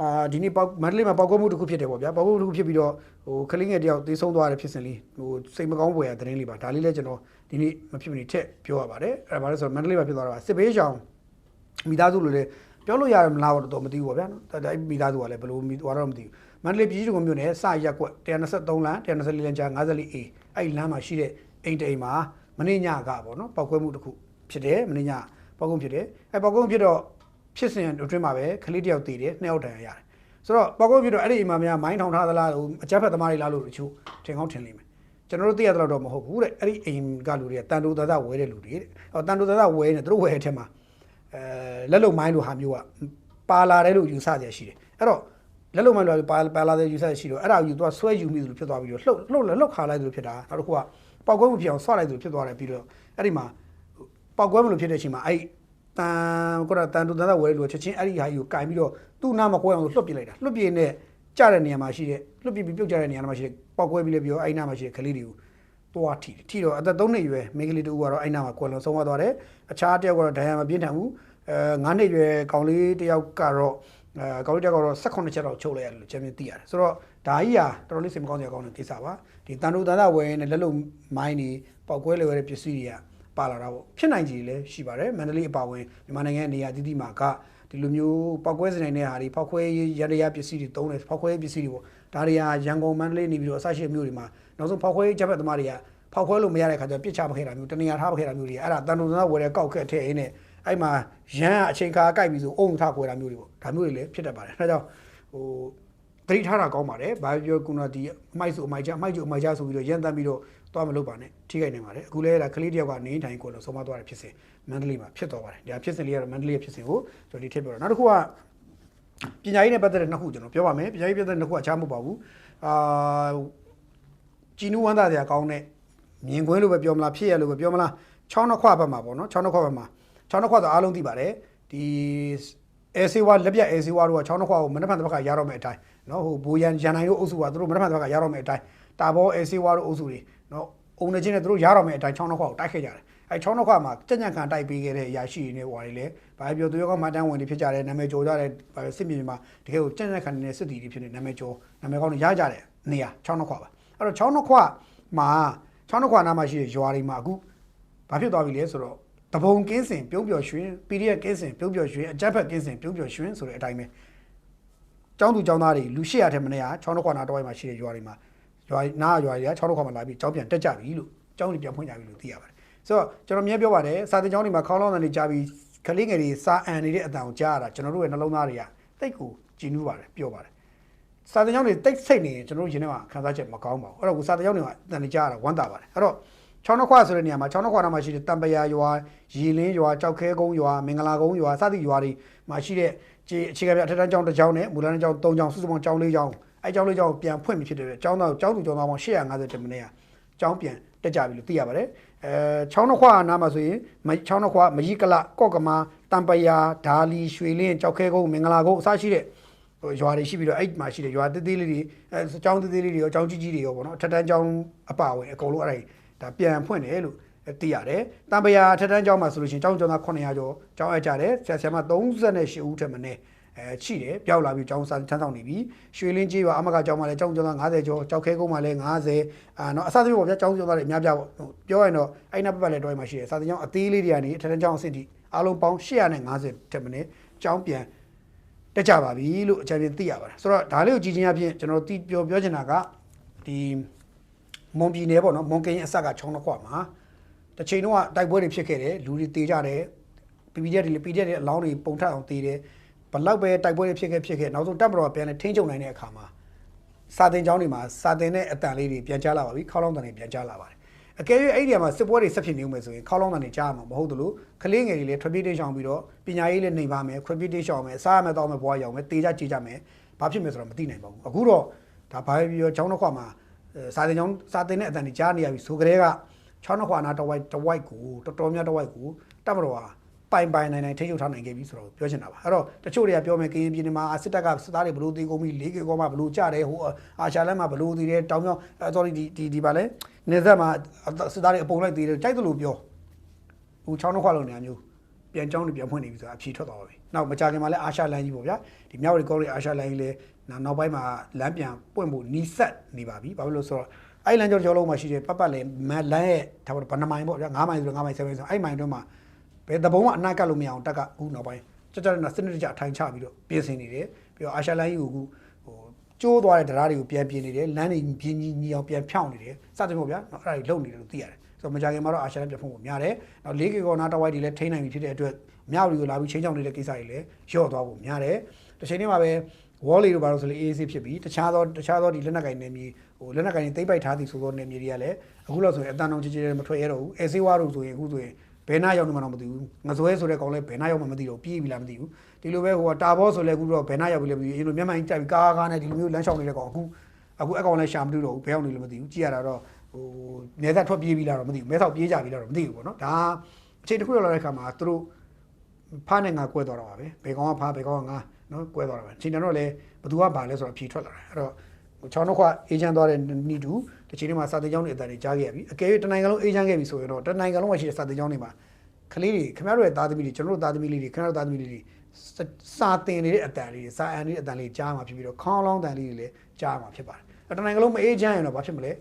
A: အာဒီနေ့ပေါက်မန္တလေးမှာပေါက်ကွဲမှုတစ်ခုဖြစ်တယ်ပေါ့ဗျာပေါက်ကွဲမှုတစ်ခုဖြစ်ပြီးတော့ဟိုကလေးငယ်တယောက်သေဆုံးသွားတဲ့ဖြစ်စဉ်လေးဟိုစိတ်မကောင်းဖွယ်ရသတင်းလေးပါဒါလေးလည်းကျွန်တော်ဒီနေ့မဖြစ်မနေထက်ပြောရပါတယ်အဲ့ဒါဘာလဲဆိုတော့မန္တလေးမှာဖြစ်သွားတာပါစစ်ဘေးရှောင်မိသားစုလိုလည်းပြောလို့ရတယ်မလားတော့မသိဘူးပေါ့ဗျာနော်ဒါမိသားစုကလည်းဘယ်လိုမိသွားတော့မသိဘူးမန္တလေးပြည်ကြီးကုန်းမြို့နယ်စရက်ကွက်123လမ်း124လမ်းကြား 54A အဲ့လမ်းမှာရှိတဲ့အိမ်တိမ်မှာမနေ့ညကပေါ့နော်ပောက်ကွဲမှုတစ်ခုဖြစ်တယ်မနေ့ညပောက်ကွဲဖြစ်တယ်အဲ့ပောက်ကွဲဖြစ်တော့ ဖြစ်စဉ်အတွင်းမှာပဲကလေးတယောက်တည်တယ်နှစ်ယောက်တန်ရတယ်ဆိုတော့ပောက်ကွဲဖြစ်တော့အဲ့ဒီအိမ်မှာများမိုင်းထောင်ထားသလားဟိုအကြက်ဖက်သမားတွေလားလို့တချို့ထင်ကောင်းထင်လိမ့်မယ်ကျွန်တော်တို့သိရတဲ့တော့မဟုတ်ဘူးတဲ့အဲ့ဒီအိမ်ကလူတွေကတန်တူသာသာဝဲတဲ့လူတွေတဲ့ဟောတန်တူသာသာဝဲနေသူတို့ဝဲတဲ့အထက်မှာအဲလက်လုံမိုင်းလိုဟာမျိုးကပါလာတယ်လို့ယူဆကြရှိတယ်အဲ့တော့လက်လုံမိုင်းလိုပါပါလာတဲ့ယူဆရှိတော့အဲ့ဒါကိုယူသွားဆွဲယူမိသလိုဖြစ်သွားပြီးတော့လှုပ်လှုပ်လှုပ်ခါလိုက်သလိုဖြစ်တာနောက်တစ်ခုကပောက်ကွဲမှုဖြစ်အောင်ဆွလိုက်သလိုဖြစ်သွားတယ်ပြီးတော့အဲ့ဒီမှာပောက်ကွဲမှုလိုဖြစ်တဲ့အချိန်မှာအဲ့ တန်ကိုရတန်တူတန်သာဝဲလို့ချက်ချင်းအဲ့ဒီဟာကြီးကိုကင်ပြီးတော့သူ့နာမကွဲအောင်လွတ်ပြလိုက်တာလွတ်ပြနေကြတဲ့နေရာမှာရှိတဲ့လွတ်ပြပြီးပြုတ်ကြတဲ့နေရာမှာရှိတဲ့ပောက်ကွဲပြီးလည်းပြီးတော့အဲ့နာမှာရှိတဲ့ကလေးတွေကိုတွားထီထီတော့အသက်3နှစ်အရွယ်မိန်းကလေးတူကတော့အဲ့နာမှာကွယ်လွန်ဆုံးသွားတယ်အခြားတယောက်ကတော့ဒဏ်ရာမပြင်းထန်ဘူးအဲအဲ9နှစ်ရွယ်ကောင်လေးတယောက်ကတော့အဲကောင်လေးတယောက်ကတော့18ချက်တော့ချုပ်လိုက်ရတယ်လို့ကျွန်တော်သိရတယ်ဆိုတော့ဒါကြီးဟာတော်တော်လေးစိတ်မကောင်းစရာကောင်းတဲ့ကိစ္စပါဒီတန်တူတန်တာဝယ်နဲ့လက်လုံမိုင်းတွေပောက်ကွဲလွယ်တဲ့ပစ္စည်းတွေက ပါလာတာပေါ့ဖြစ်နိုင်ကြည်လည်းရှိပါတယ်မန္တလေးအပါဝင်မြန်မာနိုင်ငံနေရာတည်တည်မှာကဒီလိုမျိုးပောက်ကွဲစနေတဲ့ဟာတွေပောက်ကွဲရရရပစ္စည်းတွေတုံးတယ်ပောက်ကွဲပစ္စည်းတွေပေါ့ဒါတွေကရန်ကုန်မန္တလေးနေပြီးတော့အဆရှိမြို့တွေမှာနောက်ဆုံးပောက်ကွဲချက်ဘက်သမားတွေကဖောက်ခွဲလို့မရတဲ့ခါကျတော့ပြစ်ချမခဲ့တာမျိုးတနေရာထားမခဲ့တာမျိုးတွေအဲ့ဒါတန်တုံသားဝယ်တဲ့ကောက်ခက်ထည့်ရင်းနဲ့အဲ့မှာရန်အချိန်ခါကိုက်ပြီးဆိုအုံထားခွဲတာမျိုးတွေပေါ့ဒါမျိုးတွေလည်းဖြစ်တတ်ပါတယ်ဒါကြောင့်ဟိုတတိထားတာကောင်းပါတယ်ဘာပြောကုနာဒီအမိုက်ဆိုအမိုက်ချအမိုက်ကျအမိုက်ချဆိုပြီးတော့ရန်တမ်းပြီးတော့ သွားမလုပ်ပါနဲ့ထိခိုက်နေပါတယ်အခုလဲဒါကလေးတယောက်ကနေတိုင်းကိုလုံးဆုံးမသွားတဲ့ဖြစ်စဉ်မန္တလေးမှာဖြစ်သွားပါတယ်ဒါဖြစ်စဉ်လေးကတော့မန္တလေးရဲ့ဖြစ်စဉ်ကိုကျွန်တော်ဒီထည့်ပြောတာနောက်တစ်ခုကပညာရေးနဲ့ပတ်သက်တဲ့နှစ်ခုကျွန်တော်ပြောပါမယ်ပညာရေးပတ်သက်တဲ့နှစ်ခုကချားမဟုတ်ပါဘူးအာជីနူးဝမ်းသာစရာကောင်းတဲ့မြင်ကွင်းလိုပဲပြောမလားဖြစ်ရလို့ပဲပြောမလားချောင်းနှစ်ခွဘက်မှာပေါ့နော်ချောင်းနှစ်ခွဘက်မှာချောင်းနှစ်ခွဆိုအားလုံးသိပါတယ်ဒီအဲဆေးဝါလက်ပြအဲဆေးဝါတို့ကချောင်းနှစ်ခွကိုမနှက်ဖန်တစ်ဘက်ကရတော့မယ့်အတိုင်းနော်ဟိုဘူရန်ရန်နိုင်တို့အုပ်စုကတို့မနှက်ဖန်တစ်ဘက်ကရတော့မယ့်အတိုင်းတာဘောအဲဆေးဝါတို့အုပ်စုတွေ နော်အုံနေချင်းနဲ့သူတို့ရတော့မယ့်အတိုင်းချောင်းနှစ်ခွကိုတိုက်ခဲ့ကြတယ်အဲချောင်းနှစ်ခွမှာကြက်ညံခံတိုက်ပေးခဲ့တဲ့အရာရှိတွေနဲ့ဟိုဟာတွေလည်းဘာပြောသူရောကမှတန်းဝင်တွေဖြစ်ကြတယ်နာမည်ကျော်ကြတယ်ဘာစစ်မြေပြင်မှာတကယ်ကိုကြက်ညံခံနေတဲ့စစ်တီတွေဖြစ်နေနာမည်ကျော်နာမည်ကောင်းတွေရကြတယ်နေရာချောင်းနှစ်ခွပါအဲ့တော့ချောင်းနှစ်ခွမှာချောင်းနှခွာနာမှာရှိတဲ့ရွာတွေမှာအခုဘာဖြစ်သွားပြီလဲဆိုတော့တပုံကင်းစင်ပြုံးပျော်ရွှင် PDF ကင်းစင်ပြုံးပျော်ရွှင်အကြက်ဖက်ကင်းစင်ပြုံးပျော်ရွှင်ဆိုတဲ့အတိုင်းပဲကျောင်းသူကျောင်းသားတွေလူ800ထက်မနည်းဟာချောင်းနှခွာနာတော့မှာရှိတဲ့ရွာတွေမှာ ရွာနာရွာတွေကချောင်းနှခွာမှာလာပြီးကျောင်းပြန်တက်ကြပြီလို့ကျောင်းတွေပြန်ဖွင့်ကြပြီလို့သိရပါတယ်ဆိုတော့ကျွန်တော်မြဲပြောပါတယ်စာတင်ကျောင်းတွေမှာခေါင်းလောင်းတယ်ကြားပြီးကလေးငယ်တွေစာအန်နေတဲ့အတန်ကိုကြားရတာကျွန်တော်တို့ရဲ့နှလုံးသားတွေကတိတ်ကိုကြည်နူးပါတယ်ပြောပါတယ်စာတင်ကျောင်းတွေတိတ်ဆိတ်နေရင်ကျွန်တော်တို့ရင်းထဲမှာခံစားချက်မကောင်းပါဘူးအဲ့တော့ကိုစာတင်ကျောင်းတွေမှာတန်နေကြရတာဝမ်းသာပါတယ်အဲ့တော့ချောင်းနှခွဆိုတဲ့နေရာမှာချောင်းနှခွနာမှာရှိတဲ့တံပရာရွာရီလင်းရွာကြောက်ခဲကုန်းရွာမင်္ဂလာကုန်းရွာစသည့်ရွာတွေမှာရှိတဲ့ခြေအခြေခံပြအထက်တန်းကျောင်းတစ်ကျောင်းနဲ့မူလတန်းကျောင်း၃ကျောင်းစုစုပေါင်းကျောင်း၄ကျောင်း အဲကျောင်း၄ကျောင်းပြန်ဖွင့်ပြီဖြစ်တဲ့အတွက်ကျောင်းသားကျောင်းသူကျောင်းသားပေါင်း850တက်မနေရကျောင်းပြန်တက်ကြပြီလို့သိရပါတယ်အဲချောင်းနှခွနာမှာဆိုရင်ချောင်းနှခွမကြီးကလကော့ကမာတံပရာဓာလီရွှေလင်းကြောက်ခဲကုန်းမင်္ဂလာကုန်းအစရှိတဲ့ဟိုရွာတွေရှိပြီးတော့အဲ့မှာရှိတယ်ရွာသေးသေးလေးတွေအဲအကြောင်းသေးသေးလေးတွေရောအကြောင်းကြီးကြီးတွေရောပေါ့နော်အထက်တန်းကျောင်းအပါဝင်အကုန်လုံးအဲ့ဒါဒါပြန်ဖွင့်တယ်လို့သိရတယ်။တံပရာအထက်တန်းကျောင်းမှာဆိုလို့ရှိရင်ကျောင်းကျောင်းသား900ကျော်ကျောင်းအပ်ကြတယ်ဆရာဆရာမ38ဦးထက်မနည်း အဲရှိတယ်ပြောက်လာပြီးကျောင်းစာထမ်းဆောင်နေပြီရွှေလင်းကြီးပါအမကကျောင်းမှာလည်းကျောင်းကျောင်းသား90ကျော်ကျောက်ခဲကုန်းမှာလည်း90အာနော်အစသဖြင့်ပေါ့ဗျာကျောင်းကျောင်းသားတွေအများပြပေါ့ပြောရင်တော့အဲ့နောက်ပတ်ပတ်လည်းတွဲမှာရှိတယ်စာသင်ကျောင်းအသေးလေးတွေကနေအထက်တန်းကျောင်းအဆင့်ထိအားလုံးပေါင်း850ထက်မနည်းကျောင်းပြန်တက်ကြပါပြီလို့အကြံဉာဏ်သိရပါတယ်ဆိုတော့ဒါလေးကိုကြည့်ချင်းအပြင်ကျွန်တော်တို့ပြောပြောချင်တာကဒီမွန်ပြည်နယ်ပေါ့နော်မွန်ကင်းရဲ့အဆက်ကချောင်းတစ်ခွမှာတစ်ချိန်တော့တိုက်ပွဲတွေဖြစ်ခဲ့တယ်လူတွေတေကြတယ် PDF တွေ PDF တွေအလောင်းတွေပုံထပ်အောင်တေးတယ် ဘလောက်ပဲတိုက်ပွဲတွေဖြစ်ခဲ့ဖြစ်ခဲ့နောက်ဆုံးတပ်မတော်ကပြန်လဲထိန်းချုပ်နိုင်တဲ့အခါမှာစာတင်ကျောင်းတွေမှာစာတင်တဲ့အတန်လေးတွေပြန်ကြားလာပါပြီခေါင်းလောင်းတန်တွေပြန်ကြားလာပါတယ်အကယ်၍အဲ့ဒီမှာစစ်ပွဲတွေဆက်ဖြစ်နေဦးမယ်ဆိုရင်ခေါင်းလောင်းတန်တွေကြားမှာမဟုတ်သလိုကလေးငယ်တွေလည်းထွက်ပြေးတိတ်ရှောင်ပြီးတော့ပညာရေးလည်းနေပါမယ်ခွင့်ပြေးတိတ်ရှောင်မယ်စားရမယ်တောင်းမယ်ဘွားရောက်မယ်တေးကြကြေးကြမယ်ဘာဖြစ်မယ်ဆိုတော့မသိနိုင်ပါဘူးအခုတော့ဒါဘာပဲပြောကျောင်းတစ်ခွမှာစာတင်ကျောင်းစာတင်တဲ့အတန်တွေကြားနေရပြီဆိုကြတဲ့ကချောင်းတစ်ခွနာတဝိုက်တဝိုက်ကိုတော်တော်များတဝိုက်ကိုတပ်မတော်ဟာ ပိုင်ပိုင်နိုင်နိုင်ထိချုပ်ထားနိုင်ခဲ့ပြီဆိုတော့ပြောချင်တာပါအဲ့တော့တချို့တွေကပြောမယ်ကရင်ပြည်နယ်မှာစစ်တပ်ကစစ်သားတွေဘလို့တေးကုန်ပြီ၄ကီကောမှာဘလို့ကြတယ်ဟိုအာရှာလန်မှာဘလို့တေးတယ်တောင်မြောင်း sorry ဒီဒီဒီပါလဲနေသက်မှာစစ်သားတွေအပုံလိုက်တေးတယ်ကြိုက်တယ်လို့ပြောဟိုချောင်းနှခွာလုံးနေမျိုးပြန်ချောင်းတွေပြန်ဖွင့်နေပြီဆိုတာအဖြေထွက်သွားပါပြီနောက်မကြခင်မှာလဲအာရှာလန်ကြီးပေါ့ဗျာဒီမြောက်ရီကောရီအာရှာလန်ကြီးလဲနောက်ပိုင်းမှာလမ်းပြန်ပွင့်ဖို့နီးစက်နေပါပြီဘာဖြစ်လို့ဆိုတော့အဲ့လမ်းကျော်ကျော်လုံးမှာရှိတဲ့ပတ်ပတ်လဲလမ်းရဲ့ဒါပေါ့ဗနမိုင်ပေါ့ဗျာ9မိုင်ဆိုတော့9မိုင်7မိုင်ဆိုအဲ့မိုင်တွင်းမှာ ဘယ်တဘုံမှအနာကတ်လို့မရအောင်တက်ကအခုနောက်ပိုင်းကြကြနဲ့စနစ်တကျအထိုင်ချပြီးတော့ပြင်ဆင်နေတယ်ပြီးတော့အာရှလန်ကြီးကိုအခုဟိုကျိုးသွားတဲ့တရားတွေကိုပြန်ပြင်နေတယ်လမ်းတွေပြင်းကြီးကြီးအောင်ပြန်ဖြောင်းနေတယ်စသဖြင့်ပေါ့ဗျာနော်အဲ့ဒါတွေလုပ်နေတယ်လို့သိရတယ်ဆိုတော့မကြခင်မှာတော့အာရှလန်ပြန်ဖို့များတယ်နောက်၄ကီကောနာတဝိုက်တွေလည်းထိန်းနိုင်ပြီဖြစ်တဲ့အတွက်မြောက်တွေကိုလာပြီးချင်းချောင်းနေတဲ့ကိစ္စတွေလည်းရော့သွားဖို့များတယ်တစ်ချိန်တည်းမှာပဲဝေါ်လီတို့ဘာလို့ဆိုလဲအေးအေးဆေးဖြစ်ပြီးတခြားသောတခြားသောဒီလက်နက်ကင်နေမြေဟိုလက်နက်ကင်သိမ့်ပိုက်ထားသည်ဆိုသောနေမြေတွေကလည်းအခုလောက်ဆိုရင်အတန်အောင်ချေချေမထွက်ရတော့ဘူးအဲဆေးဝါးတို့ဆိုရင်အခုဆိုရင် ဘယ်နာရောက်နေမှတော့မသိဘူးငဇွဲဆိုတဲ့ကောင်လည်းဘယ်နာရောက်မှမသိတော့ပြေးပြီလားမသိဘူးဒီလိုပဲဟိုကတာဘောဆိုလဲအခုတော့ဘယ်နာရောက်ပြီလဲမသိဘူးအင်းလိုမျက်မှန်ကြိုက်ပြီးကားကားနဲ့ဒီလိုမျိုးလမ်းလျှောက်နေတဲ့ကောင်အခုအခုအကောင်လည်းရှာမတွေ့တော့ဘူးဘယ်ရောက်နေလို့မသိဘူးကြည့်ရတာတော့ဟိုနေသက်ထွက်ပြေးပြီလားတော့မသိဘူးမဲဆောက်ပြေးကြပြီလားတော့မသိဘူးပေါ့နော်ဒါအချိန်တစ်ခုရောက်လာတဲ့ခါမှာသူတို့ဖားနဲ့ငါကွဲသွားတော့ပါပဲဘယ်ကောင်ကဖားဘယ်ကောင်ကငါနော်ကွဲသွားတာပဲအချိန်တော့လည်းဘသူကဘာလဲဆိုတော့ဖြေထွက်လာတယ်အဲ့တော့ချောင်းနှခွအေဂျင့်သွားတဲ့နီတူ တစ်ချိန်တည်းမှာစာတင်ကျောင်းတွေအတန်တွေကြားခဲ့ရပြီအကယ်၍တနိုင်ငံလုံးအေဂျင့်ခဲ့ပြီဆိုရင်တော့တနိုင်ငံလုံးမှာရှိတဲ့စာတင်ကျောင်းတွေမှာကလေးတွေခင်ဗျားတို့ရဲ့သားသမီးတွေကျွန်တော်တို့သားသမီးလေးတွေခင်ဗျားတို့သားသမီးလေးတွေစစာတင်နေတဲ့အတန်လေးတွေစာအန်နေတဲ့အတန်လေးကြားမှာဖြစ်ပြီးတော့ခေါင်းလောင်းတန်လေးတွေလည်းကြားမှာဖြစ်ပါတယ်အဲ့တနိုင်ငံလုံးမအေးချမ်းရင်တော့ဘာဖြစ်မလဲ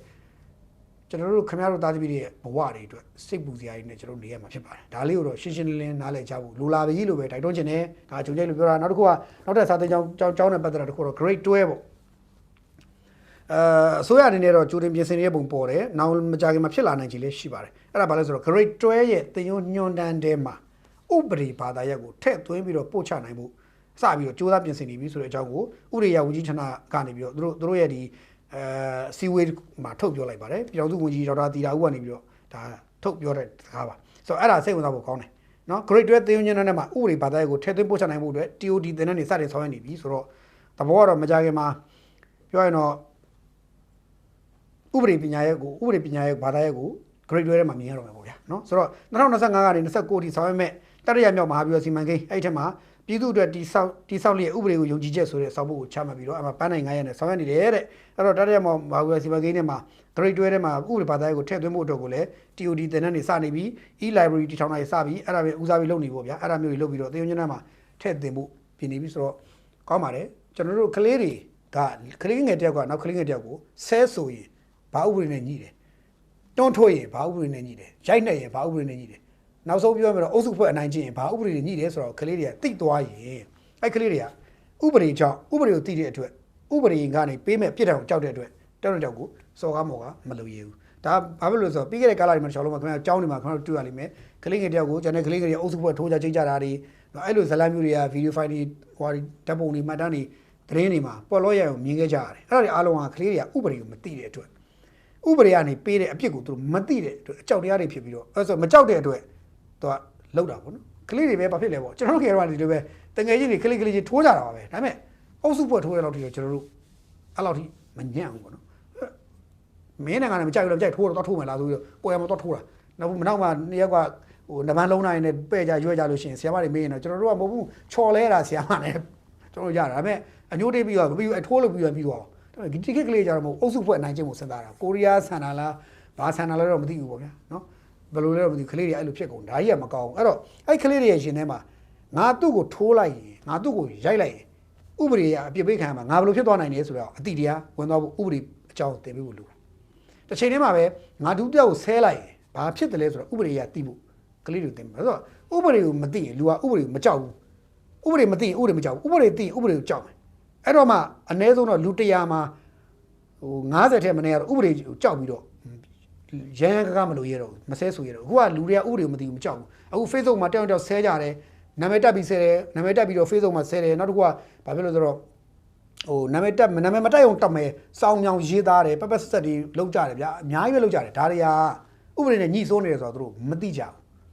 A: ကျွန်တော်တို့ခင်ဗျားတို့သားသမီးတွေရဲ့ဘဝတွေအတွက်စိတ်ပူစရာတွေနဲ့ကျွန်တော်နေရမှာဖြစ်ပါတယ်ဒါလေးကိုတော့ရှင်းရှင်းလင်းလင်းနားလည်ကြဖို့လိုလာပြီလို့ပဲတိုက်တွန်းချင်တယ်ဒါဂျုံကျိတ်လို့ပြောတာနောက်တစ်ခုကနောက်ထပ်စာသင်ကျောင်းကျောင်းကျောင်းနဲ့ပတ်သက်တာတစ်ခုတော့ grade 12ပေါ့ အဲအစိုးရအနေနဲ့တော့ကြိုတင်ပြင်ဆင်နေတဲ့ပုံပေါ်တယ်။နောက်မကြခင်မှာဖြစ်လာနိုင်ခြေလည်းရှိပါတယ်။အဲ့ဒါဘာလဲဆိုတော့ grade 12ရဲ့တင်ယုံညွန်တန်းတဲမှာဥပဒေဘာသာရပ်ကိုထည့်သွင်းပြီးတော့ပို့ချနိုင်မှုစပြီးတော့ကြိုးစားပြင်ဆင်နေပြီဆိုတဲ့အကြောင်းကိုဥရိယဝန်ကြီးဌာနကနေပြီးတော့သူတို့သူတို့ရဲ့ဒီအဲစီဝေးမှာထုတ်ပြောလိုက်ပါတယ်။ပြည်တော်စုဝန်ကြီးဒေါက်တာတီတာဦးကနေပြီးတော့ဒါထုတ်ပြောတဲ့စကားပါ။ဆိုတော့အဲ့ဒါစိတ်ဝင်စားဖို့ကောင်းတယ်။နော် grade 12တင်ယုံညွန်တန်းထဲမှာဥပဒေဘာသာရပ်ကိုထည့်သွင်းပို့ချနိုင်မှုအတွက် TOD တင်တဲ့နေစတင်ဆောင်ရွက်နေပြီဆိုတော့သဘောကတော့မကြခင်မှာပြောရင်တော့ ဥပဒေပညာရပ်ကိုဥပဒေပညာရပ်ဘာသာရပ်ကို grade 2ထဲမှာမြင်ရတော့မှာပေါ့ဗျာနော်ဆိုတော့2025ကနေ29ထိဆောင်ရွက်မဲ့တရရမြောက်မဟာဗျူဟာစီမံကိန်းအဲ့ထက်မှာပြည်သူအတွက်တိဆောက်တိဆောက်လျက်ဥပဒေကိုယုံကြည်ချက်ဆိုတဲ့ဆောင်ဖို့ကိုချမှတ်ပြီးတော့အမှပန်းနိုင်ငါးရက်နဲ့ဆောင်ရွက်နေတယ်တဲ့အဲ့တော့တရရမြောက်မဟာဗျူဟာစီမံကိန်းထဲမှာ grade 2ထဲမှာဥပဒေဘာသာရပ်ကိုထည့်သွင်းဖို့အတွက်ကိုလည်း TOD သင်တန်းတွေစနေပြီး e-library တည်ထောင်တာတွေစပြီးအဲ့ဒါပဲဦးစားပေးလုပ်နေပေါ့ဗျာအဲ့ဒါမျိုးတွေလုပ်ပြီးတော့သေယုံညနာမှာထည့်သွင်းဖို့ပြင်နေပြီဆိုတော့ကောင်းပါတယ်ကျွန်တော်တို့ကလေးတွေကကလေးငယ်တယောက်ကနောက်ကလေးငယ်တယောက်ကိုဆဲဆိုရင် ဘာဥပဒေနဲ့ညှိတယ်တွန်းထိုးရင်ဘာဥပဒေနဲ့ညှိတယ်ရိုက်နှက်ရင်ဘာဥပဒေနဲ့ညှိတယ်နောက်ဆုံးပြောမယ်တော့အုပ်စုဖွဲ့အနိုင်ကျင့်ရင်ဘာဥပဒေနဲ့ညှိတယ်ဆိုတော့ကလေးတွေကတိတ်သွားရင်အဲ့ကလေးတွေကဥပဒေကြောင့်ဥပဒေကိုသိတဲ့အတွက်ဥပဒေကနေပေးမဲ့ပြစ်ဒဏ်ကိုကြောက်တဲ့အတွက်တောက်တဲ့ကြောက်ကိုစော်ကားမော်ကမလုပ်ရဘူးဒါဘာဖြစ်လို့လဲဆိုတော့ပြီးခဲ့တဲ့ကာလတွေမှာကျွန်တော်တို့ကခင်ဗျားကြောင်းနေမှာခင်ဗျားတို့တွေ့ရလိမ့်မယ်ကလေးငယ်တယောက်ကိုကျွန်တော်ကလေးငယ်တွေအုပ်စုဖွဲ့ထိုးကြချိတ်ကြတာတွေနော်အဲ့လိုဇာတ်လမ်းမျိုးတွေကဗီဒီယိုဖိုင်တွေဟိုဟာဓာတ်ပုံတွေမှတ်တမ်းတွေသတင်းတွေမှာပေါ်လို့ရအောင်မြင်ခဲ့ကြရတယ်အဲ့ဒါတွေအားလုံးကကလေးတွေကဥပဒေကိုမသိတဲ့အတွက် ဥပဒေကနေပေးတဲ့အပြစ်ကိုသူတို့မသိတဲ့အတွက်အကြောက်တရားတွေဖြစ်ပြီးတော့အဲဆိုမကြောက်တဲ့အတွက်သူကလောက်တာပေါ့နော်ကလေးတွေပဲဘာဖြစ်လဲပေါ့ကျွန်တော်တို့ခေတ်ကတော့ဒီလိုပဲတငယ်ချင်းတွေကလေးကလေးချင်းထိုးကြတာပါပဲဒါပေမဲ့အုပ်စုဖွဲ့ထိုးရလောက်ထိတော့ကျွန်တော်တို့အဲ့လောက်ထိမညံ့ဘူးပေါ့နော်မင်းနိုင်ငံနဲ့မကြိုက်ဘူးလားကြိုက်ထိုးတော့ထိုးမယ်လားဆိုပြီးတော့ပေါ်ရမှာတော့ထိုးတာနောက်မနောက်မှနှစ်ယောက်ကဟိုနဘန်းလုံးနိုင်နဲ့ပဲ့ကြရွက်ကြလို့ရှိရင်ဆရာမတွေမေးရင်တော့ကျွန်တော်တို့ကမဟုတ်ဘူးချော်လဲတာဆရာမနဲ့ကျွန်တော်ရတာဒါပေမဲ့အညိုးတေးပြီးတော့ပြီးအထိုးလို့ပြီးတော့ပြီးတော့ ဒါပေမဲ့ဒီတိကက်ကလေးကြတော့မဟုတ်အုပ်စုဖွဲ့အနိုင်ကျင့်မှုစဉ်းစားတာကိုရီးယားဆန်တာလားဘာဆန်တာလဲတော့မသိဘူးပေါ့ဗျာနော်ဘယ်လိုလဲတော့မသိဘူးကလေးတွေအဲ့လိုဖြစ်ကုန်ဒါကြီးကမကောင်းဘူးအဲ့တော့အဲ့ကလေးတွေရဲ့ရှင်ထဲမှာငါသူ့ကိုထိုးလိုက်ရင်ငါသူ့ကိုရိုက်လိုက်ရင်ဥပဒေရအပြစ်ပေးခံရမှာငါဘယ်လိုဖြစ်သွားနိုင်လဲဆိုတော့အတိတရားဝင်သွားဖို့ဥပဒေအကြောင်းသင်ပေးဖို့လိုတယ်တစ်ချိန်တည်းမှာပဲငါဒုတိယကိုဆဲလိုက်ရင်ဘာဖြစ်တယ်လဲဆိုတော့ဥပဒေရသိဖို့ကလေးတွေသင်ပါဆိုတော့ဥပဒေကိုမသိရင်လူကဥပဒေကိုမကြောက်ဘူးဥပဒေမသိရင်ဥပဒေမကြောက်ဘူးဥပဒေသိရင်ဥပဒေကိုကြောက်တယ် အဲ့တော့မှအ ਨੇ ဆုံးတော့လူ100မှာဟို90ထက်မနေရတော့ဥပဒေကိုကြောက်ပြီးတော့ရန်ရန်ကကမလို့ရတော့မဆဲဆိုရတော့အခုကလူတွေကဥပဒေကိုမသိဘူးမကြောက်ဘူးအခု Facebook မှာတောက်တောက်ဆဲကြတယ်နာမည်တက်ပြီးဆဲတယ်နာမည်တက်ပြီးတော့ Facebook မှာဆဲတယ်နောက်တစ်ခုကဘာဖြစ်လို့ဆိုတော့ဟိုနာမည်တက်နာမည်မတက်အောင်တက်မယ်စောင်းမြောင်ရေးသားတယ်ပက်ပက်ဆက်ဆက်တွေလောက်ကြတယ်ဗျာအများကြီးပဲလောက်ကြတယ်ဒါတွေကဥပဒေနဲ့ညှိစိုးနေတယ်ဆိုတော့သူတို့မသိကြ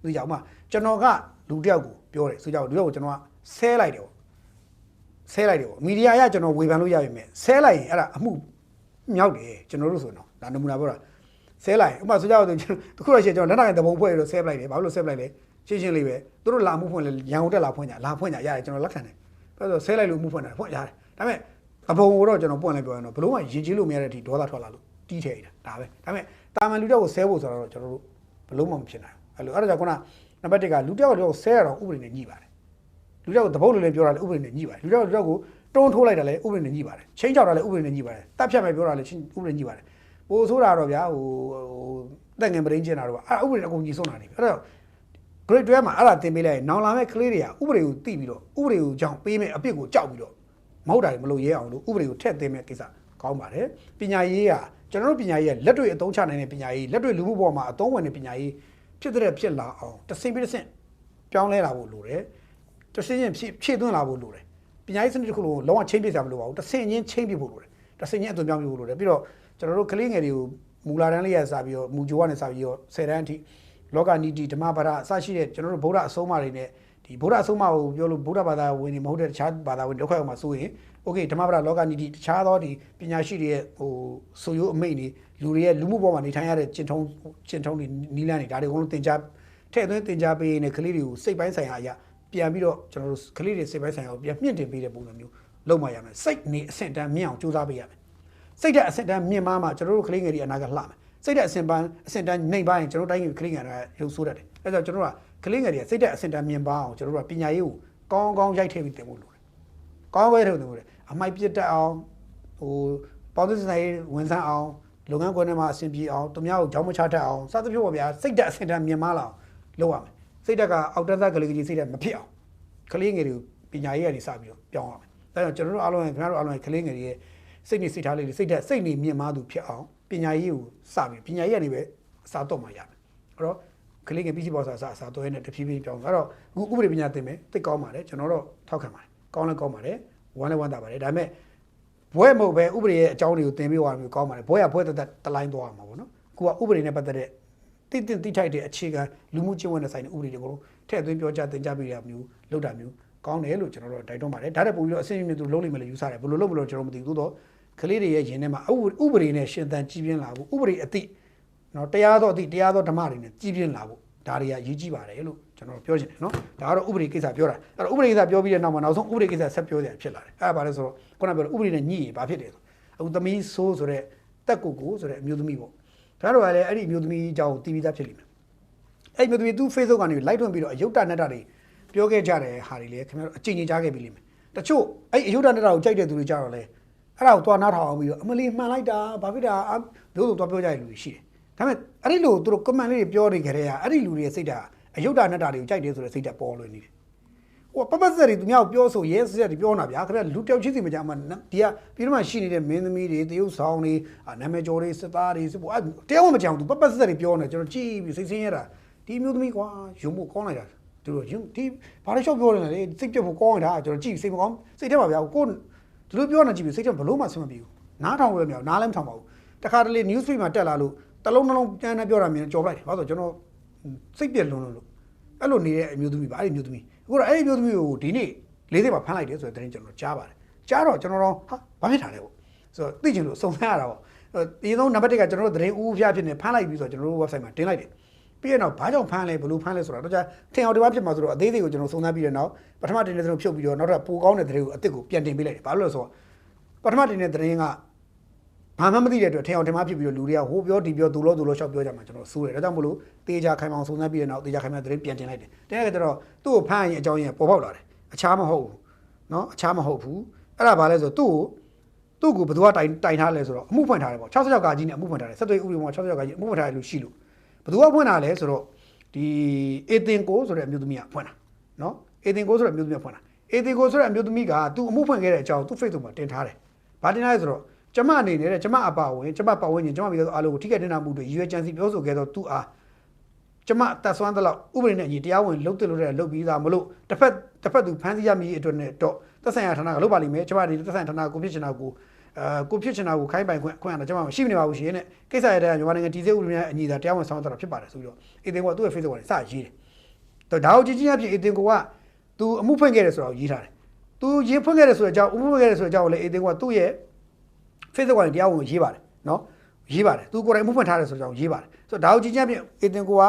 A: ဘူးသိကြအောင်မကျွန်တော်ကလူတစ်ယောက်ကိုပြောတယ်ဆိုကြလူတစ်ယောက်ကိုကျွန်တော်ကဆဲလိုက်တယ်ပေါ့ ဆဲလိုက်တယ်ပေါ့မီဒီယာအရကျွန်တော်ဝေဖန်လို့ရပြီမဲ့ဆဲလိုက်ရင်အဲ့ဒါအမှုမြောက်တယ်ကျွန်တော်တို့ဆိုရင်တော့ဒါနမူနာပြောတာဆဲလိုက်ဥပမာဆိုကြတော့ကျွန်တော်တခုတော့ရှိရင်ကျွန်တော်လက်နိုင်တဘုံဖွဲ့ပြီးတော့ဆဲပလိုက်တယ်ဘာလို့ဆဲပလိုက်လဲရှင်းရှင်းလေးပဲသူတို့လာမှုဖွင့်လဲရန်ကုန်တက်လာဖွင့်ကြလာဖွင့်ကြရတယ်ကျွန်တော်လက်ခံတယ်ဘာလို့ဆဲလိုက်လို့မှုဖွင့်တာဖွင့်ရတယ်ဒါပေမဲ့အဘုံကိုတော့ကျွန်တော်ပွင့်လိုက်ပြောရင်တော့ဘလို့မှရင်ကြီးလို့မရတဲ့အထိဒေါသထွက်လာလို့တီးထည့်နေတာဒါပဲဒါပေမဲ့တာမန်လူတယောက်ကိုဆဲဖို့ဆိုတော့ကျွန်တော်တို့ဘလို့မှမဖြစ်နိုင်ဘူးအဲ့လိုအဲ့ဒါကြောင့်ခုနနံပါတ်1ကလူတယောက်တော့ဆဲရတော့ဥပဒေနဲ့ညှိပါတယ် လူတယောက်တပုတ်လိုလည်းပြောတာလည်းဥပဒေနဲ့ညှိပါတယ်လူတယောက်လူတယောက်ကိုတွန်းထိုးလိုက်တာလည်းဥပဒေနဲ့ညှိပါတယ်ချင်းချောက်တာလည်းဥပဒေနဲ့ညှိပါတယ်တပ်ဖြတ်မယ်ပြောတာလည်းချင်းဥပဒေနဲ့ညှိပါတယ်ပိုဆိုးတာတော့ဗျာဟိုဟိုတက်ငင်ပရင်းကျင်တာတော့အဲ့ဒါဥပဒေနဲ့အကုန်ကြီးဆုံးတာနေပြီအဲ့တော့ grade 12မှာအဲ့ဒါသင်ပေးလိုက်ရင်နောင်လာမဲ့ကလေးတွေကဥပဒေကိုသိပြီးတော့ဥပဒေကိုကြောင့်ပေးမဲ့အပြစ်ကိုကြောက်ပြီးတော့မဟုတ်တာတွေမလုပ်ရဲအောင်လို့ဥပဒေကိုထည့်သွင်းမဲ့ကိစ္စကောင်းပါတယ်ပညာရေးကကျွန်တော်တို့ပညာရေးကလက်တွေ့အသုံးချနိုင်တဲ့ပညာရေးလက်တွေ့လူမှုဘဝမှာအသုံးဝင်တဲ့ပညာရေးဖြစ်တဲ့ဖြစ်လာအောင်တစ်ဆင့်ပြီးတစ်ဆင့်ပြောင်းလဲလာဖို့လိုတယ် တဆင်းချင်းဖြည့်ဖြည့်သွင်းလာဖို့လိုတယ်ပညာရေးစနစ်တစ်ခုလုံးကိုလုံးဝချင်းပြစရာမလိုပါဘူးတဆင်းချင်းချင်းပြဖို့လိုတယ်တဆင်းချင်းအသွင်ပြောင်းပြဖို့လိုတယ်ပြီးတော့ကျွန်တော်တို့ကလေးငယ်တွေကိုမူလာတန်းလေးရစပြီးတော့မူဂျိုကနေစပြီးတော့10တန်းအထိလောကနီတီဓမ္မဘာသာအစရှိတဲ့ကျွန်တော်တို့ဗုဒ္ဓအဆုံးအမတွေနဲ့ဒီဗုဒ္ဓအဆုံးအမကိုပြောလို့ဗုဒ္ဓဘာသာဝင်နေမဟုတ်တဲ့တခြားဘာသာဝင်ဒုက္ခရောက်မှာဆိုရင်โอเคဓမ္မဘာသာလောကနီတီတခြားသောဒီပညာရှိတွေရဲ့ဟိုဆိုရိုးအမိတ်နေလူတွေရဲ့လူမှုဘဝမှာနေထိုင်ရတဲ့ကျင့်ထုံးကျင့်ထုံးတွေနီးလန်းတွေဒါတွေအကုန်လုံးသင်ကြားထည့်သွင်းသင်ကြားပေးနေကလေးတွေကိုစိတ်ပိုင်းဆိုင်ရာအရာ ပြန်ပြီးတော့ကျွန်တော်တို့ကလေးတွေစိတ်ပိုင်းဆိုင်ရာကိုပြန်မြင့်တင်ပေးတဲ့ပုံစံမျိုးလုပ်မှရမယ်စိတ်နေအဆင့်တန်းမြင့်အောင်ကြိုးစားပေးရမယ်စိတ်တဲ့အဆင့်တန်းမြင့်မားမှကျွန်တော်တို့ကလေးငယ်တွေအနာကလှမယ်စိတ်တဲ့အဆင့်ပန်းအဆင့်တန်းနှိမ်ပါရင်ကျွန်တော်တို့တိုင်းကကလေးငယ်တွေကရုပ်ဆိုးတတ်တယ်အဲဒါကြောင့်ကျွန်တော်ကကလေးငယ်တွေစိတ်သက်အစင်တန်းမြင်ပါအောင်ကျွန်တော်တို့ကပညာရေးကိုကောင်းကောင်းရိုက်ထည့်ပြီးသင်ဖို့လိုတယ်ကောင်းကောင်းရိုက်ထည့်ပြီးသင်ဖို့လိုတယ်အမိုက်ပြတ်တတ်အောင်ဟိုပေါင်းသစ်စနေဝန်ဆန်းအောင်လုပ်ငန်းခွင်ထဲမှာအဆင်ပြေအောင်သူများကိုကြောင်းမချတတ်အောင်စသဖြင့်ပေါ့ဗျာစိတ်သက်အစင်တန်းမြင်မလာအောင်လုပ်ရမယ် စိတ်သက်ကအောက်တက်သက်ကလေးကြီးစိတ်သက်မဖြစ်အောင်ကလေးငယ်တွေကိုပညာရေးကနေစပြီးတော့ပြောင်းရမယ်ဒါကြောင့်ကျွန်တော်တို့အားလုံးခင်ဗျားတို့အားလုံးကလေးငယ်တွေရဲ့စိတ်နေစိတ်ထားလေးတွေစိတ်သက်စိတ်နေမြင်မသူဖြစ်အောင်ပညာရေးကိုစပြီးပညာရေးကနေပဲအစားတော့မှရမယ်အဲ့တော့ကလေးငယ်ပြီးစီပေါ်စားစားအစားတော့နဲ့တဖြည်းဖြည်းပြောင်းအဲ့တော့အခုဥပဒေပညာသင်မယ်သိကောင်းပါတယ်ကျွန်တော်တော့ထောက်ခံပါတယ်ကောင်းလည်းကောင်းပါတယ်ဝမ်းလည်းဝမ်းသာပါတယ်ဒါပေမဲ့ဘွဲမဟုတ်ပဲဥပဒေရဲ့အကြောင်းတွေကိုသင်ပေးသွားမျိုးကောင်းပါတယ်ဘွဲရဘွဲတသက်တလိုင်းသွားမှာပေါ့နော်အခုကဥပဒေနဲ့ပတ်သက်တဲ့ တိတိတိထိုက်တဲ့အခြေခံလူမှုကျင့်ဝတ်နဲ့ဆိုင်တဲ့ဥပဒေတွေကိုထည့်သွင်းပြောကြားသင်ကြားပေးရမျိုးလုပ်တာမျိုးကောင်းတယ်လို့ကျွန်တော်တို့တိုက်တွန်းပါတယ်ဒါတဲ့ပို့ပြီးတော့အဆင့်မြင့်သူလုံးလိမ့်မယ်လို့ယူဆတယ်ဘယ်လိုလုပ်မလို့ကျွန်တော်မသိဘူးသို့တော့ကလေးတွေရဲ့ယင်ထဲမှာဥပဒေနဲ့ရှင်သန်ကြည်ပြင်းလာဖို့ဥပဒေအသည့်နော်တရားတော်အသည့်တရားတော်ဓမ္မတွေနဲ့ကြည်ပြင်းလာဖို့ဒါတွေကရည်ကြီးပါတယ်လို့ကျွန်တော်ပြောချင်တယ်နော်ဒါကတော့ဥပဒေကိစ္စပြောတာအဲ့တော့ဥပဒေကိစ္စပြောပြီးတဲ့နောက်မှာနောက်ဆုံးဥပဒေကိစ္စဆက်ပြောရဖြစ်လာတယ်အဲ့ဒါဘာလဲဆိုတော့ခုနကပြောတဲ့ဥပဒေနဲ့ညှိရင်ဘာဖြစ်တယ်ဆိုအခုသမီးဆိုးဆိုတဲ့တက်ကိုကိုဆိုတဲ့အမျိုးသမီးပေါ့ ဒါတော့ကလည်းအဲ့ဒီအမျိုးသမီးအကြောင်းတီးပြီးသားဖြစ်လိမ့်မယ်အဲ့ဒီအမျိုးသမီးသူ Facebook ကနေလိုက်ထွင်ပြီးတော့အယုတ်တနက်တာတွေပြောခဲ့ကြတယ်ဟာတွေလေခင်ဗျားတို့အကျဉ်းချင်းကြားခဲ့ပြီလိမ့်မယ်တချို့အဲ့ဒီအယုတ်တနက်တာကိုကြိုက်တဲ့သူတွေကြတော့လေအဲ့ဒါကိုသွားနားထောင်အောင်ပြီးတော့အမလီမှန်လိုက်တာဘာဖြစ်တာမျိုးစုံသွားပြောကြတဲ့လူတွေရှိတယ်ဒါပေမဲ့အဲ့ဒီလိုသူတို့ comment လေးတွေပြောနေကြတဲ့ဟာအဲ့ဒီလူတွေရဲ့စိတ်ဓာတ်အယုတ်တာနဲ့တာတွေကိုကြိုက်တယ်ဆိုတဲ့စိတ်ဓာတ်ပေါ်လွင်နေတယ်။ ဟိုပပတ်ဆက်တွေသူများကိုပြောဆိုရဲဆက်တွေပြောနေတာဗျာခင်ဗျာလူတယောက်ချင်းစီမကြမှာဒီကပြီးတော့မှရှိနေတဲ့မင်းသမီးတွေတရုပ်ဆောင်တွေနာမည်ကျော်တွေစစ်သားတွေစစ်ဖို့အဲတရားဝင်မကြောင်သူပပတ်ဆက်တွေပြောနေကျွန်တော်ကြည့်ပြီးစိတ်ဆင်းရတာဒီမျိုးသမီးကွာရုံမှုကောင်းလိုက်တာသူတို့ရုံဒီဘာလို့ရှောက်ပြောနေလဲစိတ်ပြတ်ဖို့ကောင်းနေတာကျွန်တော်ကြည့်စိတ်မကောင်းစိတ်ထဲမှာဗျာကိုဒီလိုပြောနေကြည့်ပြီးစိတ်ထဲဘလို့မှဆင်မပြေဘူးနားထောင်လို့မရဘူးနားလည်းမထောင်ပါဘူးတခါတလေ news feed မှာတက်လာလို့တလုံးနှလုံးပြန်နေပြောတာမြင်ကြော်လိုက်တယ်ဘာလို့ကျွန်တော်စိတ်ပြက်လွန်းလို့ အဲ့လိုနေတဲ့အမျိုးသမီးပါအဲ့ဒီမျိုးသမီးအခုတော့အဲ့ဒီမျိုးသမီးကိုဒီနေ့လေးစိတ်မှာဖမ်းလိုက်တယ်ဆိုတဲ့သတင်းကျွန်တော်ကြားပါတယ်ကြားတော့ကျွန်တော်တော့ဟာဘာဖြစ်တာလဲပေါ့ဆိုတော့သိချင်လို့စုံစမ်းရတာပေါ့ဒီဆုံးနံပါတ်1ကကျွန်တော်တို့သတင်းဦးဖျားဖြစ်နေဖမ်းလိုက်ပြီးဆိုတော့ကျွန်တော်တို့ website မှာတင်လိုက်တယ်ပြီးရင်တော့ဘာကြောင့်ဖမ်းလဲဘယ်လိုဖမ်းလဲဆိုတာတော့ကြာထင်အောင်ဒီမှာဖြစ်မှာဆိုတော့အသေးစိတ်ကိုကျွန်တော်စုံစမ်းပြီးတဲ့နောက်ပထမတင်တဲ့သတင်းကိုဖြုတ်ပြီးတော့နောက်ထပ်ပိုကောင်းတဲ့သတင်းကိုအစ်စ်ကိုပြန်တင်ပေးလိုက်တယ်ဘာလို့လဲဆိုတော့ပထမတင်တဲ့သတင်းက ဘာမှမသိတဲ့အတွက်ထင်အောင်ထင်မှားဖြစ်ပြီးတော့လူတွေကဟိုပြောဒီပြောသူလို့သူလို့ရှောက်ပြောကြမှာကျွန်တော်စိုးတယ်ဒါကြောင့်မလို့တေချာခိုင်မောင်စုံစမ်းပြီးတဲ့နောက်တေချာခိုင်မောင်သတင်းပြန်တင်လိုက်တယ်တဲ့အခါကျတော့သူ့ကိုဖမ်းရင်အကြောင်းရင်းပေါ်ပေါက်လာတယ်အခြားမဟုတ်ဘူးเนาะအခြားမဟုတ်ဘူးအဲ့ဒါဘာလဲဆိုတော့သူ့ကိုသူ့ကိုဘယ်သူကတိုင်တိုင်ထားလဲဆိုတော့အမှုဖွင့်ထားတယ်ပေါ့66ကာကြီးနဲ့အမှုဖွင့်ထားတယ်ဆက်သွယ်ဥပဒေမှာ66ကာကြီးအမှုဖွင့်ထားတယ်လို့ရှိလို့ဘယ်သူကဖွင့်တာလဲဆိုတော့ဒီအေတင်ကိုဆိုတဲ့အမျိုးသမီးကဖွင့်တာเนาะအေတင်ကိုဆိုတဲ့အမျိုးသမီးကဖွင့်တာအေတင်ကိုဆိုတဲ့အမျိုးသမီးကသူအမှုဖွင့်ခဲ့တဲ့အကြောင်းသူ့ Facebook မှာတင်ထားတယ်ဘာတင်ထားလဲဆိုတော့ ကျမအနေနဲ့ကျမအပါဝင်ကျမပတ်ဝန်းကျင်ကျမပြည်သူအားလုံးကိုထိခိုက်တင်တာမှုတွေရွေးချယ်စီပြောဆိုခဲ့တော့သူအားကျမတက်ဆွမ်းသလောက်ဥပဒေနဲ့အညီတရားဝင်လုပ်တယ်လို့လည်းလုပ်ပြီးသားမလို့တစ်ဖက်တစ်ဖက်သူဖမ်းဆီးရမည်အတွက်နဲ့တော့သက်ဆိုင်ရာဌာနကလုပ်ပါလိမ့်မယ်ကျမဒီသက်ဆိုင်ရာဌာနကိုဖြစ်ချင်တာကိုအဲကိုဖြစ်ချင်တာကိုခိုင်းပိုင်ခွင့်ခွင့်ရတော့ကျမမရှိမနေပါဘူးရှင်နဲ့ကိစ္စရတဲ့မြန်မာနိုင်ငံတည်ဆဲဥပဒေများအညီသာတရားဝင်ဆောင်ရွက်တာဖြစ်ပါတယ်ဆိုပြီးတော့အေတင်ကသူ့ရဲ့ Facebook ကနေစရေးတယ်တော့ဒါကိုကြည့်ချင်းအဖြစ်အေတင်ကသူအမှုဖွင့်ခဲ့တယ်ဆိုတော့ရေးထားတယ်သူရေးဖွင့်ခဲ့တယ်ဆိုတဲ့အကြောင်းအမှုဖွင့်ခဲ့တယ်ဆိုတဲ့အကြောင်းကိုလည်းအေတင်ကသူ့ရဲ့ Facebook ကနေတရားဝင်ရေးပါတယ်နော်ရေးပါတယ်သူကိုယ်တိုင်မှုဖွင့်ထားတယ်ဆိုတော့ရေးပါတယ်ဆိုတော့ဒါကိုကြည့်ချင်းဖြင့်အေတင်ကိုက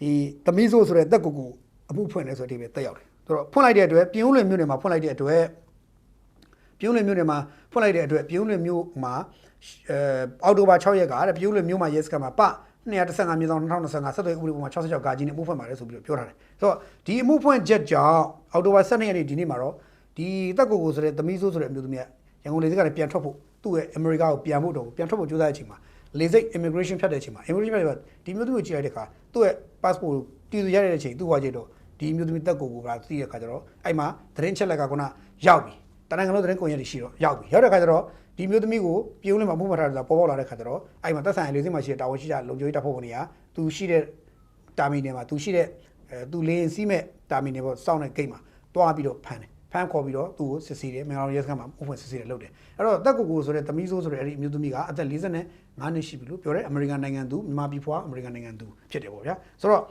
A: ဒီသမီးဆိုဆိုတဲ့တက်ကူကူအမှုဖွင့်တယ်ဆိုတဲ့အဓိပ္ပာယ်တက်ရောက်တယ်ဆိုတော့ဖွင့်လိုက်တဲ့အတွက်ပြင်းဦးလွင်မြို့နယ်မှာဖွင့်လိုက်တဲ့အတွက်ပြင်းဦးလွင်မြို့နယ်မှာဖွင့်လိုက်တဲ့အတွက်ပြင်းဦးလွင်မြို့မှာအဲအောက်တိုဘာ6ရက်ကတဲ့ပြင်းဦးလွင်မြို့မှာရဲစခန်းမှာပ215မြေဆောင်2025ဆက်သွယ်ဥပဒေပုံမှာ66ကာကြီးနဲ့အမှုဖွင့်ပါတယ်ဆိုပြီးတော့ပြောထားတယ်ဆိုတော့ဒီအမှုဖွင့်ချက်ကြောင့်အောက်တိုဘာ12ရက်နေ့ဒီနေ့မှာတော့ဒီတက်ကူကူဆိုတဲ့သမီးဆိုဆိုတဲ့အမျိုးသမီးကရန်ကုန်လေဆိပ်ကနေပြန်ထွက်ဖို့ သူ့ရဲ့အမေရိကကိုပြန်ဖို့တော့ပြန်ထွက်ဖို့ကြိုးစားတဲ့အချိန်မှာလေဆိပ် immigration ဖြတ်တဲ့အချိန်မှာ immigration ဖြတ်တဲ့ဒီမျိုးသမီးကိုကြည့်လိုက်တဲ့အခါသူ့ရဲ့ passport ကိုတည်သူရတဲ့အချိန်သူ့ဟွာချက်တော့ဒီမျိုးသမီးတက်ကိုကိုကသိတဲ့အခါကျတော့အဲ့မှာသတင်းချက်လက်ကကရောက်ပြီတနင်္ဂနွေသတင်းကွန်ရက်တွေရှိတော့ရောက်ပြီရောက်တဲ့အခါကျတော့ဒီမျိုးသမီးကိုပြုံးလင်းမှာမှုမှတ်ထားတာပေါ်ပေါက်လာတဲ့အခါကျတော့အဲ့မှာသက်ဆိုင်ရာလေဆိပ်မှာရှိတဲ့တာဝန်ရှိတဲ့လုံခြုံရေးတပ်ဖွဲ့ဝင်တွေကသူရှိတဲ့တာမီနယ်မှာသူရှိတဲ့အဲသူလေရင်စီးမဲ့တာမီနယ်ပေါ့စောင့်တဲ့ဂိတ်မှာတွားပြီးတော့ဖမ်းတယ် ဖမ်းခေါ်ပြီးတော့သူ့ကိုစစ်ဆေးတယ်မင်္ဂလာရဲစခန်းမှာဥပဒေစစ်ဆေးတယ်လုပ်တယ်အဲ့တော့တက်ကိုကိုဆိုတဲ့သမီးဆိုးဆိုတဲ့အဲ့ဒီအမျိုးသမီးကအသက်45နှစ်ရှိပြီလို့ပြောတယ်အမေရိကန်နိုင်ငံသူမြန်မာပြည်ဖွာအမေရိကန်နိုင်ငံသူဖြစ်တယ်ပေါ့ဗျာဆိုတော့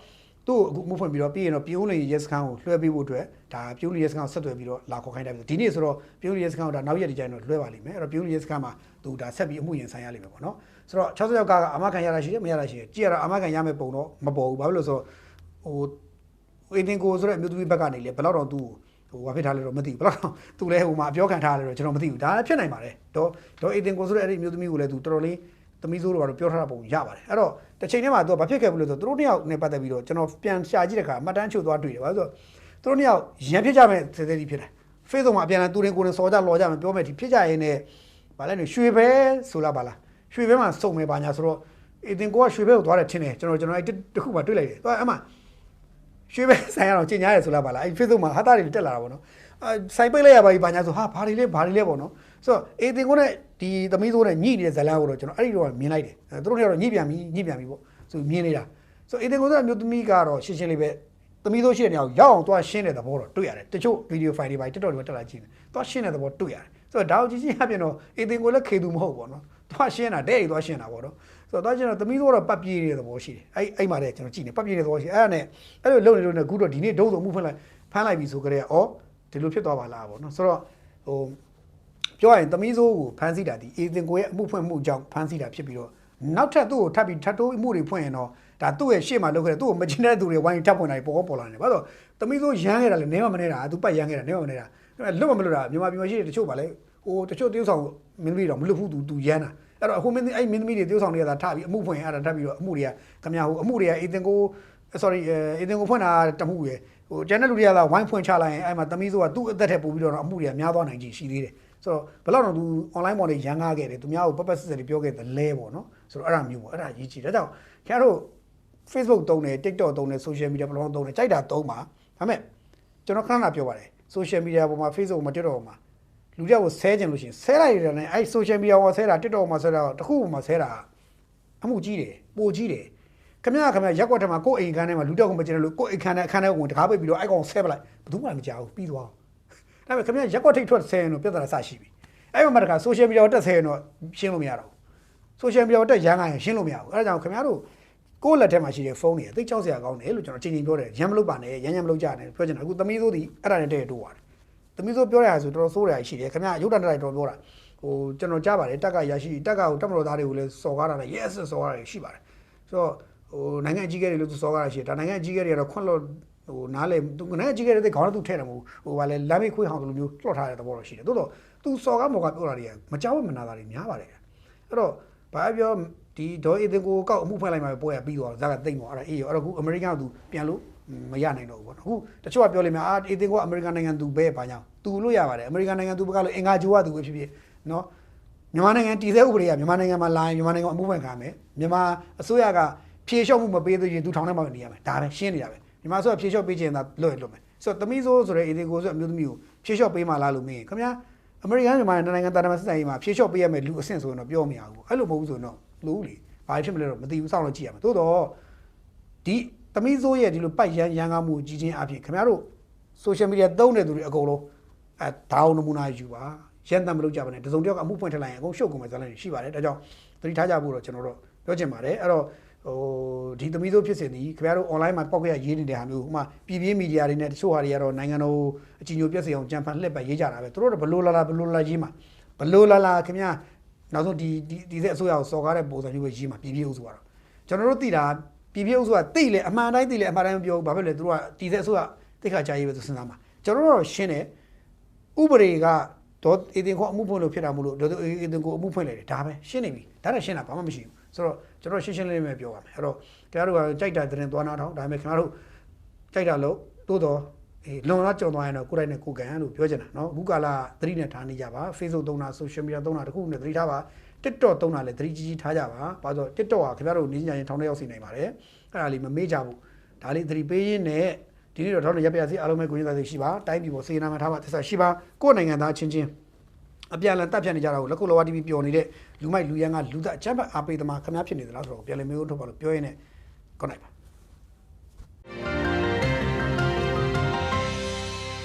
A: သူ့ကိုအခုမှုဖွင့်ပြီးတော့ပြီးရင်တော့ပြုံးလင်ရဲစခန်းကိုလွှဲပေးဖို့အတွက်ဒါပြုံးလင်ရဲစခန်းကိုဆက်သွယ်ပြီးတော့လာခေါ်ခိုင်းတယ်ဒီနေ့ဆိုတော့ပြုံးလင်ရဲစခန်းကိုဒါနောက်ရက်ဒီကြိုင်တော့လွှဲပါလိမ့်မယ်အဲ့တော့ပြုံးလင်ရဲစခန်းမှာသူဒါဆက်ပြီးအမှုရင်ဆိုင်ရလိမ့်မယ်ပေါ့နော်ဆိုတော့60ယောက်ကအမခံရတာရှိတယ်မရတာရှိတယ်ကြည့်ရတော့အမခံရမယ်ပုံတော့မပေါ်ဘူးဘာဖြစ်လို့ဆိုတော့ဟိုအင်းတင်ကိုဆိုတဲ့အမျိုးသမီးဘက်ကနေလေဘယ်တော့တော့သူ့ကို ဟိုဘာဖြစ်ထားလဲတော့မသိဘူးဘယ်တော့သူလဲဟိုမှာအပြောခံထားလဲတော့ကျွန်တော်မသိဘူးဒါလည်းဖြစ်နိုင်ပါတယ်တော့တော့အေတင်ကိုဆိုတဲ့အဲ့ဒီအမျိုးသမီးကိုလည်းသူတော်တော်လေးသမီးစိုးတို့ကတော့ပြောထားတာပုံရပါတယ်အဲ့တော့တစ်ချိန်တည်းမှာသူကဘာဖြစ်ခဲ့ဘူးလဲဆိုတော့သူတို့နှစ်ယောက်နဲ့ပတ်သက်ပြီးတော့ကျွန်တော်ပြန်ရှာကြည့်တဲ့အခါမှတ်တမ်းချုပ်သွားတွေ့တယ်ဘာလို့ဆိုတော့သူတို့နှစ်ယောက်ရန်ဖြစ်ကြမဲ့သေသေးကြီးဖြစ်တယ် Facebook မှာအပြန်အလှန်သူရင်ကိုယ်နဲ့စော်ကြလော်ကြမယ်ပြောမယ်ဒီဖြစ်ကြရင်လည်းဗာလဲနေရွှေဘဲဆိုလာပါလားရွှေဘဲမှာစုံမယ်ပါညာဆိုတော့အတင်ကိုကရွှေဘဲကိုသွားတယ်ထင်တယ်ကျွန်တော်ကျွန်တော်အဲ့တခုမှတွေ့လိုက်တယ်သူကအဲ့မှာ ရွှေဘဲဆိုင်ရအောင်ကျင်ညာရဲဆိုလာပါလားအဲ့ Facebook မှာဟာတာတွေတက်လာတာပေါ့နော်အဲဆိုင်ပိတ်လိုက်ရပါပြီပါညာဆိုဟာဘာတွေလဲဘာတွေလဲပေါ့နော်ဆိုတော့အတင်ကိုနဲ့ဒီသမီးဆိုးနဲ့ညှိနေတဲ့ဇလန်းကိုတော့ကျွန်တော်အဲ့ဒီတော့မြင်လိုက်တယ်အဲသူတို့တွေကတော့ညှိပြန်ပြီညှိပြန်ပြီပေါ့ဆိုမြင်နေတာဆိုအတင်ကိုဆိုအမျိုးသမီးကတော့ရှင်းရှင်းလေးပဲသမီးဆိုးရှိတဲ့နေရာကိုရောက်အောင်သွားရှင်းတဲ့သဘောတော့တွေ့ရတယ်တချို့ဗီဒီယိုဖိုင်တွေပါ TikTok တွေတက်လာကြည့်တယ်သွားရှင်းတဲ့သဘောတွေ့ရတယ်ဆိုတော့ဒါကိုကြည့်ချင်းအပြင်တော့အတင်ကိုလည်းခေသူမဟုတ်ပေါ့နော် သွားရှင်းတာတဲ့အိသွားရှင်းတာပေါ့နော်ဆိုတော့သွားရှင်းတော့သမီးဆိုးတော့ပတ်ပြေးနေတဲ့သဘောရှိတယ်အဲ့အဲ့မှာလည်းကျွန်တော်ကြည့်နေပတ်ပြေးနေတဲ့သဘောရှိအဲ့ဒါနဲ့အဲ့လိုလုပ်နေလို့နဲ့အခုတော့ဒီနေ့ဒုံးစုံမှုဖွင့်လိုက်ဖမ်းလိုက်ပြီဆိုကြတဲ့ဩဒီလိုဖြစ်သွားပါလားပေါ့နော်ဆိုတော့ဟိုပြောရရင်သမီးစိုးကိုဖမ်းဆီးတာဒီအေသင်ကိုရဲ့အမှုဖွင့်မှုကြောင့်ဖမ်းဆီးတာဖြစ်ပြီးတော့နောက်ထပ်သူ့ကိုထပ်ပြီးထပ်တိုးအမှုတွေဖွင့်ရင်တော့ဒါသူ့ရဲ့ရှေ့မှာလုပ်ခဲ့တဲ့သူ့ကိုမကျင်တဲ့သူတွေဝိုင်းထပ်ဖွင့်တာတွေပေါ်ပေါ်ပေါ်လာနေဘာလို့သမီးစိုးရမ်းခဲ့တာလေနဲမမနေတာသူပတ်ရမ်းခဲ့တာနဲမမနေတာလွတ်မမလွတ်တာမြန်မာပြည်မှာရှိတဲ့တချို့ပါလေ ဟိုတချို့တရုပ်ဆောင်မင်းသမီးတော့မလွတ်ဘူးသူသူရမ်းတာအဲ့တော့အခုမင်းအဲ့မင်းသမီးတွေတရုပ်ဆောင်တွေကသာထပြီးအမှုဖွင့်အဲ့ဒါထပ်ပြီးတော့အမှုတွေကခမရဟိုအမှုတွေကအေသင်ကို sorry အေသင်ကိုဖွင့်တာတမှုရယ်ဟိုကျန်တဲ့လူတွေကသာဝိုင်းဖွင့်ချလိုက်ရင်အဲ့မှာသမီးစိုးကသူ့အသက်ထက်ပိုပြီးတော့အမှုတွေကများသွားနိုင်ကြရှိသေးတယ်ဆိုတော့ဘယ်လောက်တော့သူ online ပေါ်နေရန်ကားခဲ့တယ်သူများကိုပတ်ပတ်ဆက်ဆက်တွေပြောခဲ့တယ်လဲပေါ့နော်ဆိုတော့အဲ့ဒါမျိုးပေါ့အဲ့ဒါရေးကြည့်ဒါကြောင့်ခင်ဗျားတို့ Facebook တုံးတယ် TikTok တုံးတယ် social media platform တုံးတယ်ကြိုက်တာတုံးပါဒါပေမဲ့ကျွန်တော်ခဏခဏပြောပါတယ် social media ပေါ်မှာ Facebook မှာ TikTok ပေါ်မှာ လူတယောက်ကိုဆဲကြင်လို့ရှိရင်ဆဲလိုက်ရတယ်နဲ့အဲ့ social media ပေါ်ဆဲတာ TikTok ပေါ်မှာဆဲတာတခုပေါ်မှာဆဲတာအမှုကြီးတယ်ပိုကြီးတယ်ခင်ဗျားခင်ဗျားရက်ွက်ထဲမှာကိုယ်အိမ်ခန်းထဲမှာလူတယောက်ကိုမကျင်တယ်လို့ကိုယ်အိမ်ခန်းထဲအခန်းထဲကိုဝင်တကားပိတ်ပြီးတော့အဲ့ကောင်ဆဲပလိုက်ဘယ်သူမှမကြောက်ဘူးပြီးသွားအောင်ဒါပေမဲ့ခင်ဗျာရက်ကွက်ထိတ်ထွက်ဆဲရင်တော့ပြဿနာစရှိပြီအဲ့မှာမှတခါ social media ကိုတက်ဆဲရင်တော့ရှင်းလို့မရတော့ဘူး social media ကိုတက်ရမ်းခိုင်းရင်ရှင်းလို့မရဘူးအဲ့ဒါကြောင့်ခင်ဗျားတို့ကိုယ့်လက်ထဲမှာရှိတဲ့ဖုန်းတွေအသိကြောက်စရာကောင်းတယ်လို့ကျွန်တော်ချိန်ချိန်ပြောတယ်ရမ်းမလုပ်ပါနဲ့ရမ်းရမ်းမလုပ်ကြနဲ့ပြောချင်တာအခုသမီးစိုးဒီအဲ့ဒါနဲ့တည့်တိုးပါတယ် သမီးစိုးပြောရတာဆိုတော်တော်ဆိုးရရှိတယ်ခင်ဗျာရုပ်တံတိုက်တော်ပြောတာဟိုကျွန်တော်ကြားပါတယ်တက်ကရရှိတက်ကကိုတက်မတော်သားတွေကိုလည်းစော်ကားတာလည်း yes စော်ကားတာရှိပါတယ်ဆိုတော့ဟိုနိုင်ငံအကြီးအကဲတွေလို့သူစော်ကားတာရှိတယ်ဒါနိုင်ငံအကြီးအကဲတွေကတော့ခွန့်လွတ်ဟိုနားလေသူနိုင်ငံအကြီးအကဲတွေခေါင်းသူထဲတယ်မဟုတ်ဟိုဗာလဲလမ်းမေးခွေးဟောင်းလိုမျိုးလွှတ်ထားတဲ့သဘောတော့ရှိတယ်သို့တော့သူစော်ကားမော်ကပြောတာတွေကမကြောက်မနာတာတွေများပါတယ်အဲ့တော့ဘာပြောဒီဒေါ်အေတင်ကိုကောက်အမှုဖွင့်လိုက်မှပဲပွဲရပြီးသွားဇာကတိတ်မော်အဲ့ဒါအေးရောအဲ့တော့ခုအမေရိကန်ကသူပြန်လို့ မရနိုင်တော့ဘူးပေါ့နော်အခုတချို့ကပြောလိမ့်မယ်အာအေတင်ကအမေရိကန်နိုင်ငံသူပဲဘာကြောင့်သူလို့ရပါတယ်အမေရိကန်နိုင်ငံသူဘက်ကလို့အင်္ဂါဂျိုးကသူပဲဖြစ်ဖြစ်နော်မြန်မာနိုင်ငံတည်ဆဲဥပဒေကမြန်မာနိုင်ငံမှာလာရင်မြန်မာနိုင်ငံအမှုဖွင့်ခံမယ်မြန်မာအစိုးရကဖြေလျှော့မှုမပေးသေးရင်သူထောင်ထဲမှာနေရမယ်ဒါပဲရှင်းနေတာပဲမြန်မာအစိုးရဖြေလျှော့ပေးခြင်းသာလွတ်ရင်လွတ်မယ်ဆိုတော့သမီးစိုးဆိုတဲ့အေဒီကိုဆိုအမျိုးသမီးကိုဖြေလျှော့ပေးမှလားလို့မင်းခင်ဗျာအမေရိကန်မြန်မာနိုင်ငံတာတမန်စစ်ဆိုင်မှာဖြေလျှော့ပေးရမယ်လူအဆင့်ဆိုရင်တော့ပြောမရဘူးအဲ့လိုမဟုတ်ဘူးဆိုရင်တော့လို့လေဘာဖြစ်မလဲတော့မသိဘူးစောင့်လို့ကြည့်ရမယ်သို့တော့ဒီ သမီးစိုးရဲ့ဒီလိုပိုက်ရန်ရန်ကားမှုကြီးချင်းအဖြစ်ခင်ဗျားတို့ social media သုံးတဲ့သူတွေအကုန်လုံးအဲဒါအောင်နမူနာယူပါရန်တမ်းမလုပ်ကြပါနဲ့တစုံတစ်ယောက်ကအမှုဖွင့်ထလိုက်ရင်အကုန်ရှုပ်ကုန်မယ်ဇာတ်လမ်းတွေရှိပါတယ်ဒါကြောင့်သတိထားကြဖို့တော့ကျွန်တော်တို့ပြောချင်ပါတယ်အဲ့တော့ဟိုဒီသမီးစိုးဖြစ်စဉ်ဒီခင်ဗျားတို့ online မှာပောက်ကရရေးနေတဲ့ဟာမျိုးဥမာပြည်ပြင်းမီဒီယာတွေနဲ့တချို့ဟာတွေကတော့နိုင်ငံတော်အကြီးအကျယ်ပြည့်စုံအောင်ကြံဖန်လှည့်ပတ်ရေးကြတာပဲသူတို့ကဘလို့လာလာဘလို့လာရေးမှာဘလို့လာလာခင်ဗျာနောက်ဆုံးဒီဒီဒီတဲ့အစိုးရကိုစော်ကားတဲ့ပုံစံမျိုးပဲရေးမှာပြည်ပြင်းဥစုကတော့ကျွန်တော်တို့သိတာ ပြည်ပြင်းဥစုကသိလေအမှန်တိုင်းသိလေအမှန်တိုင်းမပြောဘူးဘာဖြစ်လဲသူတို့ကဒီတဲ့အစိုးရတိတ်ခါကြာရေးပဲသူစဉ်းစားမှာကျွန်တော်တို့တော့ရှင်းတယ် ဥပဒေကဒေါ်အေတင်ကိုအမှုဖွင့်လို့ဖြစ်တာမို့လို့ဒေါ်အေတင်ကိုအမှုဖွင့်လိုက်တယ်ဒါပဲရှင်းနေပြီဒါနဲ့ရှင်းတာဘာမှမရှိဘူးဆိုတော့ကျွန်တော်ရှင်းရှင်းလင်းလင်းပဲပြောပါမယ်အဲ့တော့ခင်ဗျားတို့ကကြိုက်တာတဲ့သွားနာထောင်းဒါပေမဲ့ခင်ဗျားတို့ကြိုက်တာလို့သို့တော့အေးလွန်လာကြောင်သွားရင်တော့ကိုယ်တိုင်နဲ့ကိုယ်ကန်လို့ပြောချင်တာเนาะအခုကာလသတိနဲ့ထားနေကြပါ Facebook သုံးတာ social media သုံးတာတခုနဲ့သတိထားပါ TikTok သုံးတာလည်းသတိကြီးကြီးထားကြပါဘာလို့ TikTok ကခင်ဗျားတို့နေညာရင်ထောင်းတဲ့ရောက်စီနိုင်ပါတယ်အဲ့ဒါလေးမမေ့ကြဘူးဒါလေးသတိပေးရင်းနဲ့ဒီနေ့တော့ထောင်းတဲ့ရပ်ပြစီအားလုံးပဲကိုရင်းသားစိတ်ရှိပါတိုင်းပြည်ပေါ်စေနာမှာထားပါသစ္စာရှိပါကိုယ်နိုင်ငံသားချင်းချင်းအပြန်အလှန်တက်ဖြတ်နေကြတာကိုလက်ကုပ်လောဝတီဗီပျော်နေတဲ့လူမိုက်လူရန်ကလူသားအချမ်းဖတ်အားပေးသမားခမားဖြစ်နေသလားဆိုတော့ပြန်လည်မျိုးထုတ်ပါလို့ပြောရင်းနဲ့ကောင်းနိုင်ပါ